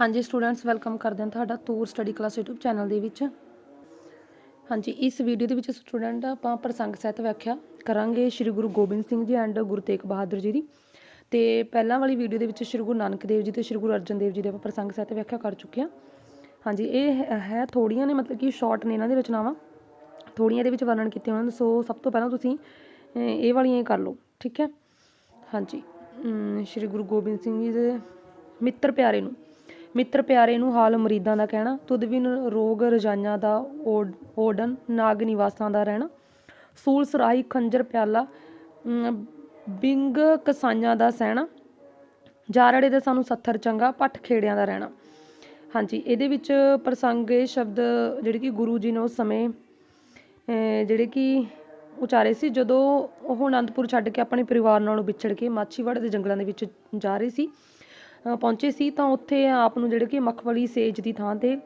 ਹਾਂਜੀ students welcome ਕਰਦੇ ਹਾਂ ਤੁਹਾਡਾ Toor study class YouTube channel ਦੇ ਵਿੱਚ। ਹਾਂਜੀ, ਇਸ ਵੀਡੀਓ ਦੇ ਵਿੱਚ ਸਟੂਡੈਂਟ ਆਪਾਂ ਪ੍ਰਸੰਗ ਸਹਿਤ ਵਿਆਖਿਆ ਕਰਾਂਗੇ ਸ੍ਰੀ ਗੁਰੂ ਗੋਬਿੰਦ ਸਿੰਘ ਜੀ ਐਂਡ ਗੁਰੂ ਤੇਗ ਬਹਾਦਰ ਜੀ ਦੀ। ਤੇ ਪਹਿਲਾਂ ਵਾਲੀ ਵੀਡੀਓ ਦੇ ਵਿੱਚ ਸ੍ਰੀ ਗੁਰੂ ਨਾਨਕ ਦੇਵ ਜੀ ਤੇ ਸ੍ਰੀ ਗੁਰੂ ਅਰਜਨ ਦੇਵ ਜੀ ਦੇ ਆਪਾਂ ਪ੍ਰਸੰਗ ਸਹਿਤ ਵਿਆਖਿਆ ਕਰ ਚੁੱਕੇ ਹਾਂ। ਹਾਂਜੀ, ਇਹ ਹੈ- ਹੈ ਥੋੜੀਆਂ ਨੇ ਮਤਲਬ ਕਿ ਸ਼ਾਰਟ ਨੇ ਇਹਨਾਂ ਦੀ ਰਚਨਾਵਾਂ। ਥੋੜੀਆਂ ਇਹਦੇ ਵਿੱਚ ਵਰਣਨ ਕੀਤੇ ਹੋਏ ਹਨ ਸੋ ਸਭ ਤੋਂ ਪਹਿਲਾਂ ਤੁਸੀਂ ਇਹ ਵਾਲੀਆਂ ਹੀ ਕਰ ਲਓ, ਠੀਕ ਹੈ? ਹਾਂਜੀ ਸ਼੍ਰੀ ਗੁਰੂ ਗੋਬਿੰਦ ਸਿੰਘ ਜੀ ਦੇ ਮਿੱਤਰ ਪਿਆਰੇ ਨੂੰ। ਮਿੱਤਰ ਪਿਆਰੇ ਨੂੰ ਹਾਲ ਮਰੀਦਾਂ ਦਾ ਕਹਿਣਾ ਤੁਧ ਰੋਗ ਰਜਾਈਆਂ ਦਾ ਓਡਨ ਨਾਗ ਨਿਵਾਸਾਂ ਦਾ ਰਹਿਣਾ। ਸੂਲ ਸਰਾਈ ਖੰਜਰ ਪਿਆਲਾ ਬਿੰਗ ਕਸਾਈਆਂ ਦਾ ਸਹਿਣਾ। ਜਾਰੜੇ ਦੇ ਸਾਨੂੰ ਸੱਥਰ ਚੰਗਾ, ਪੱਠ ਖੇੜਿਆਂ ਦਾ ਰਹਿਣਾ। ਹਾਂਜੀ, ਇਹਦੇ ਵਿੱਚ ਪ੍ਰਸੰਗ ਇਹ ਸ਼ਬਦ ਜਿਹੜੇ ਕਿ ਗੁਰੂ ਜੀ ਨੇ ਉਸ ਸਮੇਂ, ਅਹ, ਜਿਹੜੇ ਕਿ ਉਚਾਰੇ ਸੀ, ਜਦੋਂ ਉਹ ਅਨੰਦਪੁਰ ਛੱਡ ਕੇ ਆਪਣੇ ਪਰਿਵਾਰ ਨਾਲੋਂ ਵਿਛੜ ਕੇ ਮਾਛੀਵਾੜੇ ਦੇ ਜੰਗਲਾਂ ਦੇ ਵਿੱਚ ਜਾ ਰਹੇ ਸੀ ਪਹੁੰਚੇ ਸੀ ਤਾਂ ਉੱਥੇ ਆਪ ਨੂੰ ਜਿਹੜੇ ਕਿ ਮਖਮਲੀ ਸੇਜ ਦੀ ਥਾਂ ਤੇ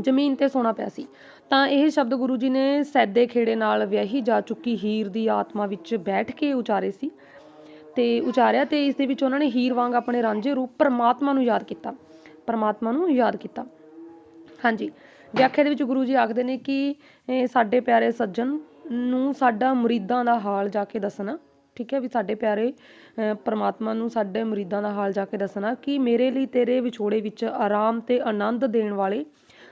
ਜ਼ਮੀਨ ਤੇ ਸੌਣਾ ਪਿਆ ਸੀ। ਤਾਂ ਇਹ ਸ਼ਬਦ ਗੁਰੂ ਜੀ ਨੇ ਸੈਦੇ ਖੇੜੇ ਨਾਲ ਵਿਆਹੀ ਜਾ ਚੁੱਕੀ ਹੀਰ ਦੀ ਆਤਮਾ ਵਿੱਚ ਬੈਠ ਕੇ ਉਚਾਰੇ ਸੀ ਤੇ ਉਚਾਰਿਆ ਤੇ ਇਸ ਦੇ ਵਿੱਚ ਉਹਨਾਂ ਨੇ ਹੀਰ ਵਾਂਗ ਆਪਣੇ ਰਾਂਝੇ ਰੂਪ ਪਰਮਾਤਮਾ ਨੂੰ ਯਾਦ ਕੀਤਾ, ਪਰਮਾਤਮਾ ਨੂੰ ਯਾਦ ਕੀਤਾ। ਹਾਂਜੀ, ਵਿਆਖਿਆ ਦੇ ਵਿੱਚ ਗੁਰੂ ਜੀ ਆਖਦੇ ਨੇ ਕਿ ਸਾਡੇ ਪਿਆਰੇ ਸੱਜਣ ਨੂੰ ਸਾਡਾ ਮੁਰੀਦਾਂ ਦਾ ਹਾਲ ਜਾ ਕੇ ਦੱਸਣਾ, ਠੀਕ ਹੈ, ਵੀ ਸਾਡੇ ਪਿਆਰੇ ਪਰਮਾਤਮਾ ਨੂੰ ਸਾਡੇ ਮੁਰੀਦਾਂ ਦਾ ਹਾਲ ਜਾ ਕੇ ਦੱਸਣਾ ਕਿ ਮੇਰੇ ਲਈ ਤੇਰੇ ਵਿਛੋੜੇ ਵਿੱਚ ਆਰਾਮ ਤੇ ਆਨੰਦ ਦੇਣ ਵਾਲੇ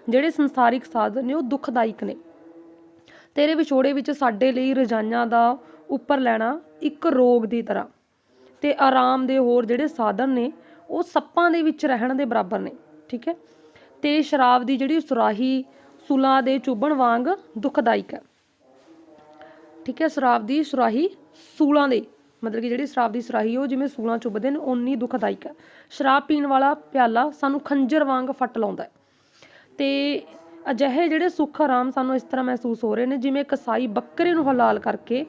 ਜਿਹੜੇ ਸੰਸਾਰਿਕ ਸਾਧਨ ਨੇ, ਉਹ ਦੁਖਦਾਇਕ ਨੇ। ਤੇਰੇ ਵਿਛੋੜੇ ਵਿੱਚ ਸਾਡੇ ਲਈ ਰਜਾਈਆਂ ਦਾ ਉੱਪਰ ਲੈਣਾ ਇੱਕ ਰੋਗ ਦੀ ਤਰ੍ਹਾਂ ਤੇ ਆਰਾਮ ਦੇ ਹੋਰ ਜਿਹੜੇ ਸਾਧਨ ਨੇ, ਉਹ ਸੱਪਾਂ ਦੇ ਵਿੱਚ ਰਹਿਣ ਦੇ ਬਰਾਬਰ ਨੇ, ਠੀਕ ਹੈ? ਤੇ ਸ਼ਰਾਬ ਦੀ ਜਿਹੜੀ ਸੁਰਾਹੀ ਸੁਲਾ ਦੇ ਚੁੱਭਣ ਵਾਂਗ ਦੁਖਦਾਇਕ ਹੈ। ਠੀਕ ਹੈ, ਸ਼ਰਾਬ ਦੀ ਸੁਰਾਹੀ ਸੂਲਾਂ ਦੇ ਮਤਲਬ ਕਿ ਜਿਹੜੀ ਸ਼ਰਾਬ ਦੀ ਸੁਰਾਹੀ ਉਹ ਜਿਵੇਂ ਸੂਲਾਂ ਚੁੱਭਦੇ ਨੇ, ਓਨੀ ਦੁਖਦਾਇਕ ਹੈ ਸ਼ਰਾਬ ਪੀਣ ਵਾਲਾ ਪਿਆਲਾ ਸਾਨੂੰ ਖੰਜਰ ਵਾਂਗ ਫੱਟ ਲਾਉਂਦਾ ਹੈ। ਤੇ ਅਜਿਹੇ ਜਿਹੜੇ ਸੁੱਖ ਆਰਾਮ ਸਾਨੂੰ ਇਸ ਤਰ੍ਹਾਂ ਮਹਿਸੂਸ ਹੋ ਰਹੇ ਨੇ, ਜਿਵੇਂ ਕਸਾਈ ਬੱਕਰੇ ਨੂੰ ਹਲਾਲ ਕਰਕੇ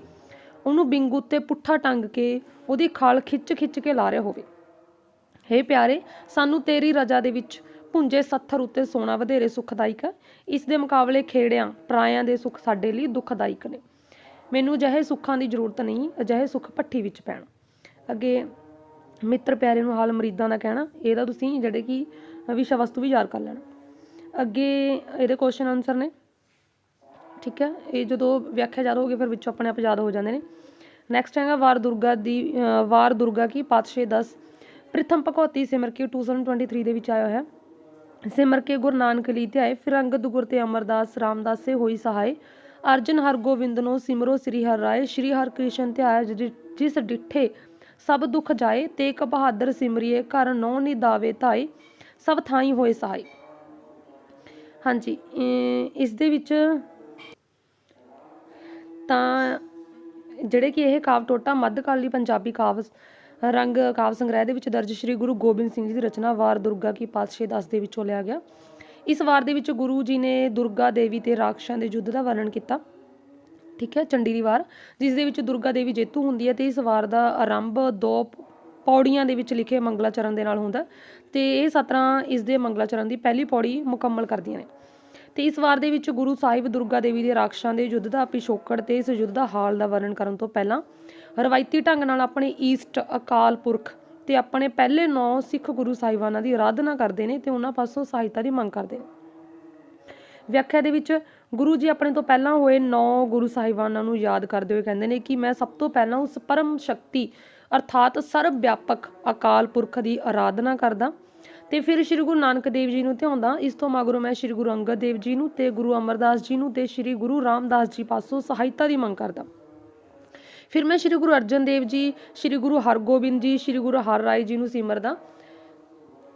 ਉਹਨੂੰ ਬਿੰਗ ਉੱਤੇ ਪੁੱਠਾ ਟੰਗ ਕੇ ਉਹਦੀ ਖਾਲ ਖਿੱਚ ਖਿੱਚ ਕੇ ਲਾ ਰਿਹਾ ਹੋਵੇ। ਹੇ ਪਿਆਰੇ, ਸਾਨੂੰ ਤੇਰੀ ਰਜਾ ਦੇ ਵਿੱਚ ਪੁੰਜੇ ਸੱਥਰ ਉੱਤੇ ਸੋਨਾ ਵਧੇਰੇ ਸੁਖਦਾਇਕ ਹੈ ਇਸ ਦੇ ਮੁਕਾਬਲੇ ਖੇੜਿਆਂ, ਪਰਾਇਆਂ ਦੇ ਸੁੱਖ ਸਾਡੇ ਲਈ ਦੁਖਦਾਇਕ ਨੇ। ਮੈਨੂੰ ਅਜਿਹੇ ਸੁੱਖਾਂ ਦੀ ਜ਼ਰੂਰਤ ਨਹੀਂ, ਅਜਿਹੇ ਸੁੱਖ ਭੱਠੀ ਵਿੱਚ ਪੈਣ। ਅੱਗੇ ਮਿੱਤਰ ਪਿਆਰੇ ਨੂੰ ਹਾਲ ਮਰੀਦਾਂ ਦਾ ਕਹਿਣਾ, ਇਹਦਾ ਤੁਸੀਂ ਜਿਹੜੇ ਕਿ ਵਿਸ਼ਾ ਵਸਤੂ ਵੀ ਯਾਦ ਕਰ ਲੈਣਾ। ਅੱਗੇ ਇਹਦੇ ਕੁਐਸਚਨ ਆਨਸਰ ਨੇ। ਠੀਕ ਹੈ, ਇਹ ਜਦੋਂ ਵਿਆਖਿਆ ਯਾਦ ਹੋਗੇ ਫਿਰ ਵਿੱਚੋਂ ਆਪਣੇ ਆਪ ਯਾਦ ਹੋ ਜਾਂਦੇ ਨੇ। ਨੈਕਸਟ ਹੈਗਾ ਵਾਰ ਦੁਰਗਾ ਦੀ ਵਾਰ ਦੁਰਗਾ ਕੀ ਪਾਤਸ਼ੇ 10 ਪ੍ਰਥਮ ਭਗਵਤੀ ਸਿਮਰ ਕੇ 2023 ਦੇ ਵਿੱਚ ਆਇਆ ਹੋਇਆ। ਸਿਮਰ ਕੇ ਗੁਰੂ ਨਾਨਕ ਲਈ ਧਿਆਏ, ਫਿਰ ਅੰਗਦ ਗੁਰ ਤੇ ਅਮਰਦਾਸ, ਰਾਮਦਾਸ ਸੇ ਹੋਈ ਸਹਾਇ ਅਰਜਨ ਹਰਗੋਬਿੰਦ ਨੂੰ ਸਿਮਰੋ ਸ੍ਰੀ ਹਰਿ ਰਾਏ, ਸ੍ਰੀ ਹਰਿ ਕ੍ਰਿਸ਼ਨ ਧਿਆਏ ਜਿਸ ਡਿਠੇ ਸਭ ਦੁੱਖ ਜਾਏ ਤੇ ਇੱਕ ਬਹਾਦਰ ਸਿਮਰਿਏ, ਘਰ ਨੌ ਨਿਦਾਵੇ ਧਾਏ, ਸਭ ਥਾਈ ਹੋਏ ਸਹਾਈ ਹਾਂਜੀ ਇਸ ਦੇ ਵਿੱਚ ਤਾਂ ਜਿਹੜੇ ਕਿ ਇਹ ਕਾਵ ਟੋਟਾ ਮੱਧਕਾਲੀ ਪੰਜਾਬੀ ਕਾਵ ਰੰਗ ਕਾਵ ਸੰਗ੍ਰਹਿ ਦੇ ਵਿੱਚ ਦਰਜ ਸ੍ਰੀ ਗੁਰੂ ਗੋਬਿੰਦ ਸਿੰਘ ਜੀ ਦੀ ਰਚਨਾ ਵਾਰ ਦੁਰਗਾ ਕੀ ਪਾਤਸ਼ਾਹੀ 10 ਦੇ ਵਿੱਚੋਂ ਲਿਆ ਗਿਆ। ਇਸ ਵਾਰ ਦੇ ਵਿੱਚ ਗੁਰੂ ਜੀ ਨੇ ਦੁਰਗਾ ਦੇਵੀ ਤੇ ਰਾਖਸ਼ਾਂ ਦੇ ਯੁੱਧ ਦਾ ਵਰਣਨ ਕੀਤਾ। ਠੀਕ ਹੈ ਚੰਡੀ ਦੀ ਵਾਰ, ਜਿਸ ਦੇ ਵਿੱਚ ਦੁਰਗਾ ਦੇਵੀ ਜੇਤੂ ਹੁੰਦੀ ਹੈ ਤੇ ਇਸ ਵਾਰ ਦਾ ਆਰੰਭ ਦੋ ਪੌੜੀਆਂ ਦੇ ਵਿੱਚ ਲਿਖੇ ਮੰਗਲਾਚਰਨ ਦੇ ਨਾਲ ਹੁੰਦਾ ਹੈ ਤੇ ਇਹ ਸਤਰਾਂ ਇਸ ਦੇ ਮੰਗਲਾਚਰਨ ਦੀ ਪਹਿਲੀ ਪੌੜੀ ਮੁਕੰਮਲ ਕਰਦੀਆਂ ਨੇ। ਤੇ ਇਸ ਵਾਰ ਦੇ ਵਿੱਚ ਗੁਰੂ ਸਾਹਿਬ ਦੁਰਗਾ ਦੇਵੀ ਦੇ ਰਾਖਸ਼ਾਂ ਦੇ ਯੁੱਧ ਦਾ ਪਿਛੋਕੜ ਤੇ ਇਸ ਯੁੱਧ ਦਾ ਹਾਲ ਦਾ ਵਰਣਨ ਕਰਨ ਤੋਂ ਪਹਿਲਾਂ ਰਵਾਇਤੀ ਢੰਗ ਨਾਲ ਆਪਣੇ ਈਸਟ ਅਕਾਲ ਪੁਰਖ ਤੇ ਆਪਣੇ ਪਹਿਲੇ ਨੌ ਸਿੱਖ ਗੁਰੂ ਸਾਹਿਬਾਨਾਂ ਦੀ ਆਰਾਧਨਾ ਕਰਦੇ ਨੇ ਤੇ ਉਹਨਾਂ ਪਾਸੋਂ ਸਹਾਇਤਾ ਦੀ ਮੰਗ ਕਰਦੇ ਨੇ। ਵਿਆਖਿਆ ਦੇ ਵਿੱਚ ਗੁਰੂ ਜੀ ਆਪਣੇ ਤੋਂ ਪਹਿਲਾਂ ਹੋਏ ਨੌ ਗੁਰੂ ਸਾਹਿਬਾਨਾਂ ਨੂੰ ਯਾਦ ਕਰਦੇ ਹੋਏ ਕਹਿੰਦੇ ਨੇ ਕਿ ਮੈਂ ਸਭ ਤੋਂ ਪਹਿਲਾਂ ਉਸ ਪਰਮ ਸ਼ਕਤੀ ਅਰਥਾਤ ਸਰਵ ਵਿਆਪਕ ਅਕਾਲ ਪੁਰਖ ਦੀ ਆਰਾਧਨਾ ਕਰਦਾ ਤੇ ਫਿਰ ਸ੍ਰੀ ਗੁਰੂ ਨਾਨਕ ਦੇਵ ਜੀ ਨੂੰ ਧਿਆਉਂਦਾ। ਇਸ ਤੋਂ ਮਗਰੋਂ ਮੈਂ ਸ੍ਰੀ ਗੁਰੂ ਅੰਗਦ ਦੇਵ ਜੀ ਨੂੰ ਤੇ ਗੁਰੂ ਅਮਰਦਾਸ ਜੀ ਨੂੰ ਤੇ ਸ੍ਰੀ ਗੁਰੂ ਰਾਮਦਾਸ ਜੀ ਪਾਸੋਂ ਸਹਾਇਤਾ ਦੀ ਮੰਗ ਕਰਦਾ। ਫਿਰ ਮੈਂ ਸ੍ਰੀ ਗੁਰੂ ਅਰਜਨ ਦੇਵ ਜੀ, ਸ੍ਰੀ ਗੁਰੂ ਹਰਗੋਬਿੰਦ ਜੀ, ਸ੍ਰੀ ਗੁਰੂ ਹਰਿਰਾਏ ਜੀ ਨੂੰ ਸਿਮਰਦਾ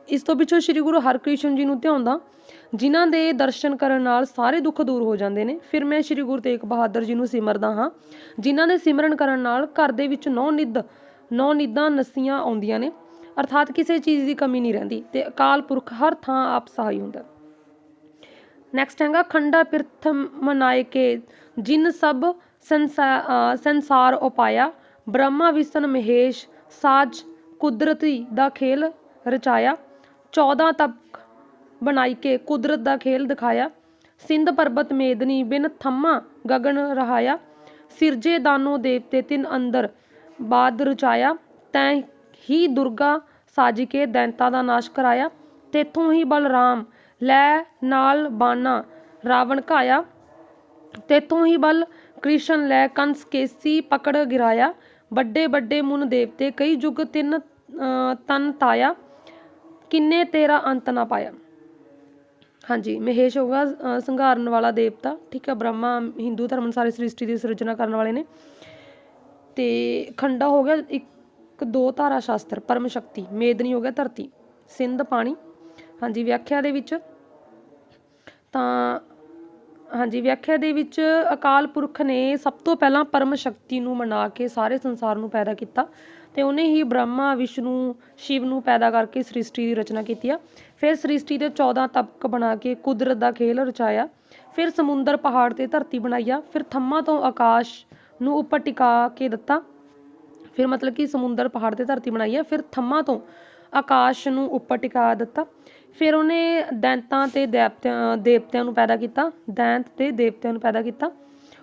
ਇਸ ਤੋਂ ਪਿੱਛੋਂ ਸ੍ਰੀ ਗੁਰੂ ਹਰਕ੍ਰਿਸ਼ਨ ਜੀ ਨੂੰ ਧਿਆਉਂਦਾ, ਜਿਨ੍ਹਾਂ ਦੇ ਦਰਸ਼ਨ ਕਰਨ ਨਾਲ ਸਾਰੇ ਦੁੱਖ ਦੂਰ ਹੋ ਜਾਂਦੇ ਨੇ। ਫਿਰ ਮੈਂ ਸ੍ਰੀ ਗੁਰੂ ਤੇਗ ਬਹਾਦਰ ਜੀ ਨੂੰ ਸਿਮਰਦਾ ਹਾਂ, ਜਿਨ੍ਹਾਂ ਦੇ ਸਿਮਰਨ ਕਰਨ ਨਾਲ ਘਰ ਦੇ ਵਿੱਚ ਨੌ ਨਿੱਧ, ਨੌ ਨਿੱਧਾਂ, ਨਸੀਆਂ ਆਉਂਦੀਆਂ ਨੇ। ਅਰਥਾਤ ਕਿਸੇ ਚੀਜ਼ ਦੀ ਕਮੀ ਨਹੀਂ ਰਹਿੰਦੀ ਤੇ ਅਕਾਲ ਪੁਰਖ ਹਰ ਥਾਂ ਆਪ ਸਹਾਈ ਹੁੰਦਾ। ਨੈਕਸਟ ਹੈਗਾ, ਖੰਡਾ ਪਿਰਥ ਮਨਾਏ ਕੇ ਜਿਨ ਸਭ ਸੰਸਾਰ ਉਪਾਇਆ, ਬ੍ਰਹਮਾ, ਵਿਸ਼ਨ, ਮਹੇਸ਼, ਸਾਜ, ਕੁਦਰਤੀ ਦਾ ਖੇਲ ਰਚਾਇਆ 14 ਤਪਕ ਬਣਾਈ ਕੇ ਕੁਦਰਤ ਦਾ ਖੇਲ ਦਿਖਾਇਆ, ਸਿੰਧ ਪਰਬਤ ਮੇਦਨੀ ਬਿਨ ਥੰਮਾ ਗਗਨ ਰਹਾਇਆ, ਸਿਰਜੇ ਦਾਨੋ ਦੇਵਤੇ ਤਿੰਨ ਅੰਦਰ ਬਾਦ ਰਚਾਇਆ, ਤੈ ਹੀ ਦੁਰਗਾ ਸਾਜ ਕੇ ਦੈਂਤਾਂ ਦਾ ਨਾਸ਼ ਕਰਾਇਆ, ਤੇਥੋਂ ਹੀ ਬਲਰਾਮ ਲੈ ਨਾਲ ਬਾਨਾ ਰਾਵਣ ਘਾਇਆ, ਤੇਥੋਂ ਹੀ ਬਲ ਕ੍ਰਿਸ਼ਨ ਲੈ ਕੰਸ ਕੇਸੀ ਪਕੜ ਗਿਰਾਇਆ। ਵੱਡੇ ਵੱਡੇ ਮੁਨ ਦੇਵਤੇ ਕਈ ਯੁਗ ਤਿੰਨ ਤਨ ਤਾਇਆ। ਕਿੰਨੇ ਤੇਰਾ ਅੰਤ ਨਾ ਪਾਇਆ। ਹਾਂਜੀ, ਮਹੇਸ਼ ਹੋਗਾ ਸੰਘਾਰਨ ਵਾਲਾ ਦੇਵਤਾ। ਠੀਕ ਹੈ, ਬ੍ਰਹਮਾ, ਹਿੰਦੂ ਧਰਮ ਅਨੁਸਾਰ ਸ੍ਰਿਸ਼ਟੀ ਦੀ ਸਿਰਜਣਾ ਕਰਨ ਵਾਲੇ ਨੇ। ਤੇ ਖੰਡਾ ਹੋ ਗਿਆ ਇੱਕ ਦੋ ਧਾਰਾ ਸ਼ਾਸਤਰ, ਪਰਮ ਸ਼ਕਤੀ, ਮੇਦਨੀ ਹੋ ਗਿਆ ਧਰਤੀ, ਸਿੰਧ ਪਾਣੀ। ਹਾਂਜੀ, ਵਿਆਖਿਆ ਦੇ ਵਿੱਚ ਤਾਂ ਹਾਂਜੀ, ਵਿਆਖਿਆ ਦੇ ਵਿੱਚ ਅਕਾਲ ਪੁਰਖ ਨੇ ਸਭ ਤੋਂ ਪਹਿਲਾਂ ਪਰਮ ਸ਼ਕਤੀ ਨੂੰ ਮਨਾ ਕੇ ਸਾਰੇ ਸੰਸਾਰ ਨੂੰ ਪੈਦਾ ਕੀਤਾ ਤੇ ਉਹਨੇ ਹੀ ਬ੍ਰਹਮਾ, ਵਿਸ਼ਨੂੰ, ਸ਼ਿਵ ਨੂੰ ਪੈਦਾ ਕਰਕੇ ਸ੍ਰਿਸ਼ਟੀ ਦੀ ਰਚਨਾ ਕੀਤੀ ਆ। ਫਿਰ ਸ੍ਰਿਸ਼ਟੀ ਦੇ 14 ਤਬਕ ਬਣਾ ਕੇ ਕੁਦਰਤ ਦਾ ਖੇਲ ਰਚਾਇਆ। ਫਿਰ ਸਮੁੰਦਰ, ਪਹਾੜ ਤੇ ਧਰਤੀ ਬਣਾਈਆ ਫਿਰ ਥੰਮਾ ਤੋਂ ਆਕਾਸ਼ ਨੂੰ ਉੱਪਰ ਟਿਕਾ ਕੇ ਦਿੱਤਾ। ਫਿਰ ਮਤਲਬ ਕਿ ਸਮੁੰਦਰ, ਪਹਾੜ ਤੇ ਧਰਤੀ ਬਣਾਈ ਹੈ ਫਿਰ ਥੰਮਾ ਤੋਂ ਆਕਾਸ਼ ਨੂੰ ਉੱਪਰ ਟਿਕਾ ਦਿੱਤਾ। ਫਿਰ ਉਹਨੇ ਦੈਂਤਾਂ ਤੇ ਦੇਵਤਿਆਂ ਦੇਵਤਿਆਂ ਨੂੰ ਪੈਦਾ ਕੀਤਾ, ਦੈਂਤ ਤੇ ਦੇਵਤਿਆਂ ਨੂੰ ਪੈਦਾ ਕੀਤਾ।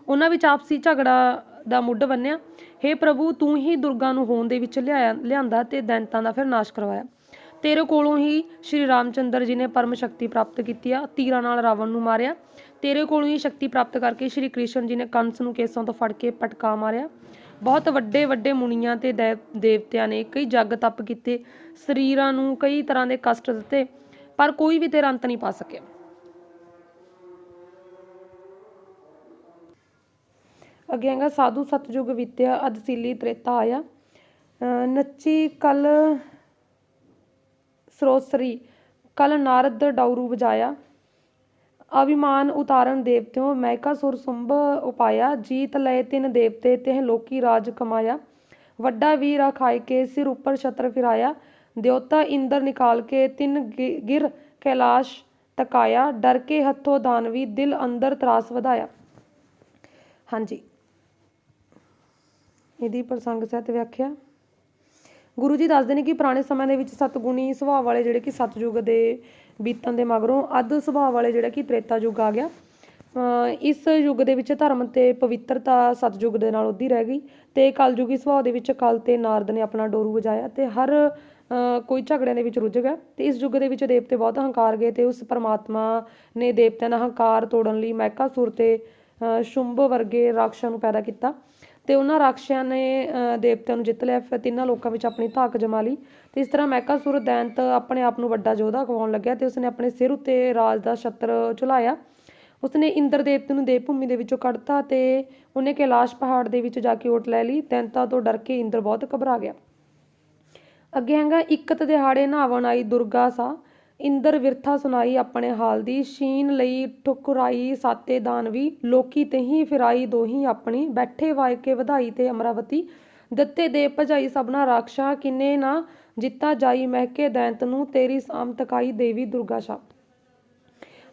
ਉਹਨਾਂ ਵਿੱਚ ਆਪਸੀ ਝਗੜਾ ਦਾ ਮੁੱਢ ਬੰਨਿਆ। हे ਪ੍ਰਭੂ, ਤੂੰ ਹੀ ਦੁਰਗਾ ਨੂੰ ਹੋਂਦ ਦੇ ਵਿੱਚ ਲਿਆਇਆ ਲਿਆਂਦਾ ਤੇ ਦੈਂਤਾਂ ਦਾ ਫਿਰ ਨਾਸ਼ ਕਰਵਾਇਆ। ਤੇਰੇ ਕੋਲੋਂ ਹੀ ਸ਼੍ਰੀ ਰਾਮਚੰਦਰ ਜੀ ਨੇ ਪਰਮ ਸ਼ਕਤੀ ਪ੍ਰਾਪਤ ਕੀਤੀ ਆ, ਤੀਰਾਂ ਨਾਲ ਰਾਵਣ ਨੂੰ ਮਾਰਿਆ। ਤੇਰੇ ਕੋਲੋਂ ਹੀ ਸ਼ਕਤੀ ਪ੍ਰਾਪਤ ਕਰਕੇ ਸ਼੍ਰੀ ਕ੍ਰਿਸ਼ਨ ਜੀ ਨੇ ਕੰਸ ਨੂੰ ਕੇਸਾਂ ਤੋਂ ਫੜ ਕੇ ਪਟਕਾ ਮਾਰਿਆ। ਬਹੁਤ ਵੱਡੇ ਵੱਡੇ ਮੁਨੀਆਂ ਤੇ ਦੇਵ- ਦੇਵਤਿਆਂ ਨੇ ਕਈ ਜੱਗ ਤਪ ਕੀਤੇ, ਸਰੀਰਾਂ ਨੂੰ ਕਈ ਤਰ੍ਹਾਂ ਦੇ ਕਸ਼ਟ ਦਿੱਤੇ। ਪਰ ਕੋਈ ਵੀ ਤੇਰਾ ਅੰਤ ਨਹੀਂ ਪਾ ਸਕਿਆ। ਅੱਗੇ ਹੈਗਾ, ਸਾਧੂ ਸਤਜੁਗ ਵਿਦਿਆ ਅਦਸੀਲੀ ਤ੍ਰੇਤਾ ਆਇਆ। ਨੱਚੀ ਕਲ ਸਰੋਸਰੀ, ਕਲ ਨਾਰਦ ਡਾਉਰੂ ਵਜਾਇਆ। ਅਭਿਮਾਨ ਉਤਾਰਨ ਦੇਵਤਿਓ ਮੈਕਾ ਸੁਰ ਸੁੰਭ ਉਪਾਇਆ। ਜੀਤ ਲਏ ਤਿੰਨ ਦੇਵਤੇ, ਤਿਹ ਲੋਕੀ ਰਾਜ ਕਮਾਇਆ। ਵੱਡਾ ਵੀਰ ਆਖਾਇ ਕੇ ਸਿਰ ਉੱਪਰ ਛਤਰ ਫਿਰਾਇਆ। ਦਿਉਤਾ ਇੰਦਰ ਨਿਕਾਲ ਕੇ ਤਿੰਨ ਗਿ- ਗਿਰ ਕੈਲਾਸ਼ ਤਕਾਇਆ, ਡਰ ਕੇ ਹੱਥੋਂ ਦਾਨਵੀ ਦਿਲ ਅੰਦਰ ਤਰਾਸ ਵਧਾਇਆ। ਹਾਂਜੀ। ਇਹਦੀ ਪ੍ਰਸੰਗ ਸਹਿਤ ਵਿਆਖਿਆ। ਗੁਰੂ ਜੀ ਦੱਸਦੇ ਨੇ ਕਿ ਪੁਰਾਣੇ ਸਮਿਆਂ ਦੇ ਵਿੱਚ ਸਤਗੁਣੀ ਸੁਭਾਅ ਵਾਲੇ ਜਿਹੜੇ ਕਿ ਸਤਜੁਗ ਦੇ ਬੀਤਣ ਦੇ ਮਗਰੋਂ ਅੱਧ ਸੁਭਾਅ ਵਾਲੇ ਜਿਹੜਾ ਕਿ ਤ੍ਰੇਤਾ ਯੁੱਗ ਆ ਗਿਆ। ਅਹ ਇਸ ਯੁੱਗ ਦੇ ਵਿੱਚ ਧਰਮ ਤੇ ਪਵਿੱਤਰਤਾ ਸਤਜੁਗ ਦੇ ਨਾਲ ਉੱਦੀ ਰਹਿ ਗਈ ਤੇ ਕਲਯੁਗੀ ਸੁਭਾਅ ਦੇ ਵਿੱਚ ਕਲ ਤੇ ਨਾਰਦ ਨੇ ਆਪਣਾ ਡੋਰੂ ਵਜਾਇਆ ਤੇ ਹਰ ਕੋਈ ਝਗੜਿਆਂ ਦੇ ਵਿੱਚ ਰੁੱਝ ਗਿਆ ਤੇ ਇਸ ਯੁੱਗ ਦੇ ਵਿੱਚ ਦੇਵਤੇ ਬਹੁਤ ਹੰਕਾਰ ਗਏ ਤੇ ਉਸ ਪਰਮਾਤਮਾ ਨੇ ਦੇਵਤਿਆਂ ਦਾ ਹੰਕਾਰ ਤੋੜਨ ਲਈ ਮੈਕਾਸੁਰ ਤੇ, ਅਹ ਸ਼ੁੰਭ ਵਰਗੇ ਰਾਖਸ਼ਾਂ ਨੂੰ ਪੈਦਾ ਕੀਤਾ ਤੇ ਉਹਨਾਂ ਰਾਖਸ਼ਾਂ ਨੇ ਦੇਵਤਿਆਂ ਨੂੰ ਜਿੱਤ ਲਿਆ, ਫਿਰ ਤਿੰਨਾਂ ਲੋਕਾਂ ਵਿੱਚ ਆਪਣੀ ਧਾਕ ਜਮਾ ਲਈ ਤੇ ਇਸ ਤਰ੍ਹਾਂ ਮਹਿਕਾਸੁਰ ਦੈਂਤ ਆਪਣੇ ਆਪ ਨੂੰ ਵੱਡਾ ਯੋਧਾ ਕਹਾਉਣ ਲੱਗਿਆ ਤੇ ਉਸਨੇ ਆਪਣੇ ਸਿਰ ਉੱਤੇ ਰਾਜ ਦਾ ਛਤਰ ਝੁਲਾਇਆ। ਉਸਨੇ ਇੰਦਰ ਦੇਵਤੇ ਨੂੰ ਦੇਵ ਭੂਮੀ ਦੇ ਵਿੱਚੋਂ ਕੱਢਤਾ ਤੇ ਉਹਨੇ ਕੈਲਾਸ਼ ਪਹਾੜ ਦੇ ਵਿੱਚ ਜਾ ਕੇ ਓਟ ਲੈ ਲਈ, ਦੈਂਤਾਂ ਤੋਂ ਡਰ ਕੇ ਇੰਦਰ ਬਹੁਤ ਘਬਰਾ ਗਿਆ। ਅੱਗੇ ਹੈਗਾ ਇਕਤ ਦਿਹਾੜੇ ਨਹਾਵਣ ਆਈ ਦੁਰਗਾ ਸਾ। ਇੰਦਰ ਵਿਰਥਾ ਸੁਣਾਈ ਆਪਣੇ ਹਾਲ ਦੀ। ਸ਼ੀਨ ਲਈ ਠੁਕਰਾਈ ਸਾਤੇ ਦਾਨਵੀ ਲੋਕੀ ਤਹੀਂ ਫਿਰਾਈ ਦੋਹੀ ਆਪਣੀ। ਬੈਠੇ ਵਾਇਕੇ ਵਧਾਈ ਤੇ ਅਮਰਾਵਤੀ। ਦਿੱਤੇ ਦੇ ਭਜਾਈ ਸਭਨਾ ਰਾਖਸ਼ਾ। ਕਿੰਨੇ ਨਾ ਜਿੱਤਾ ਜਾਈ ਮਹਿਕੇ ਦੈਂਤ ਨੂੰ। ਤੇਰੀ ਸਾਮ ਤਕਾਈ ਦੇਵੀ ਦੁਰਗਾ ਸ਼ਾ।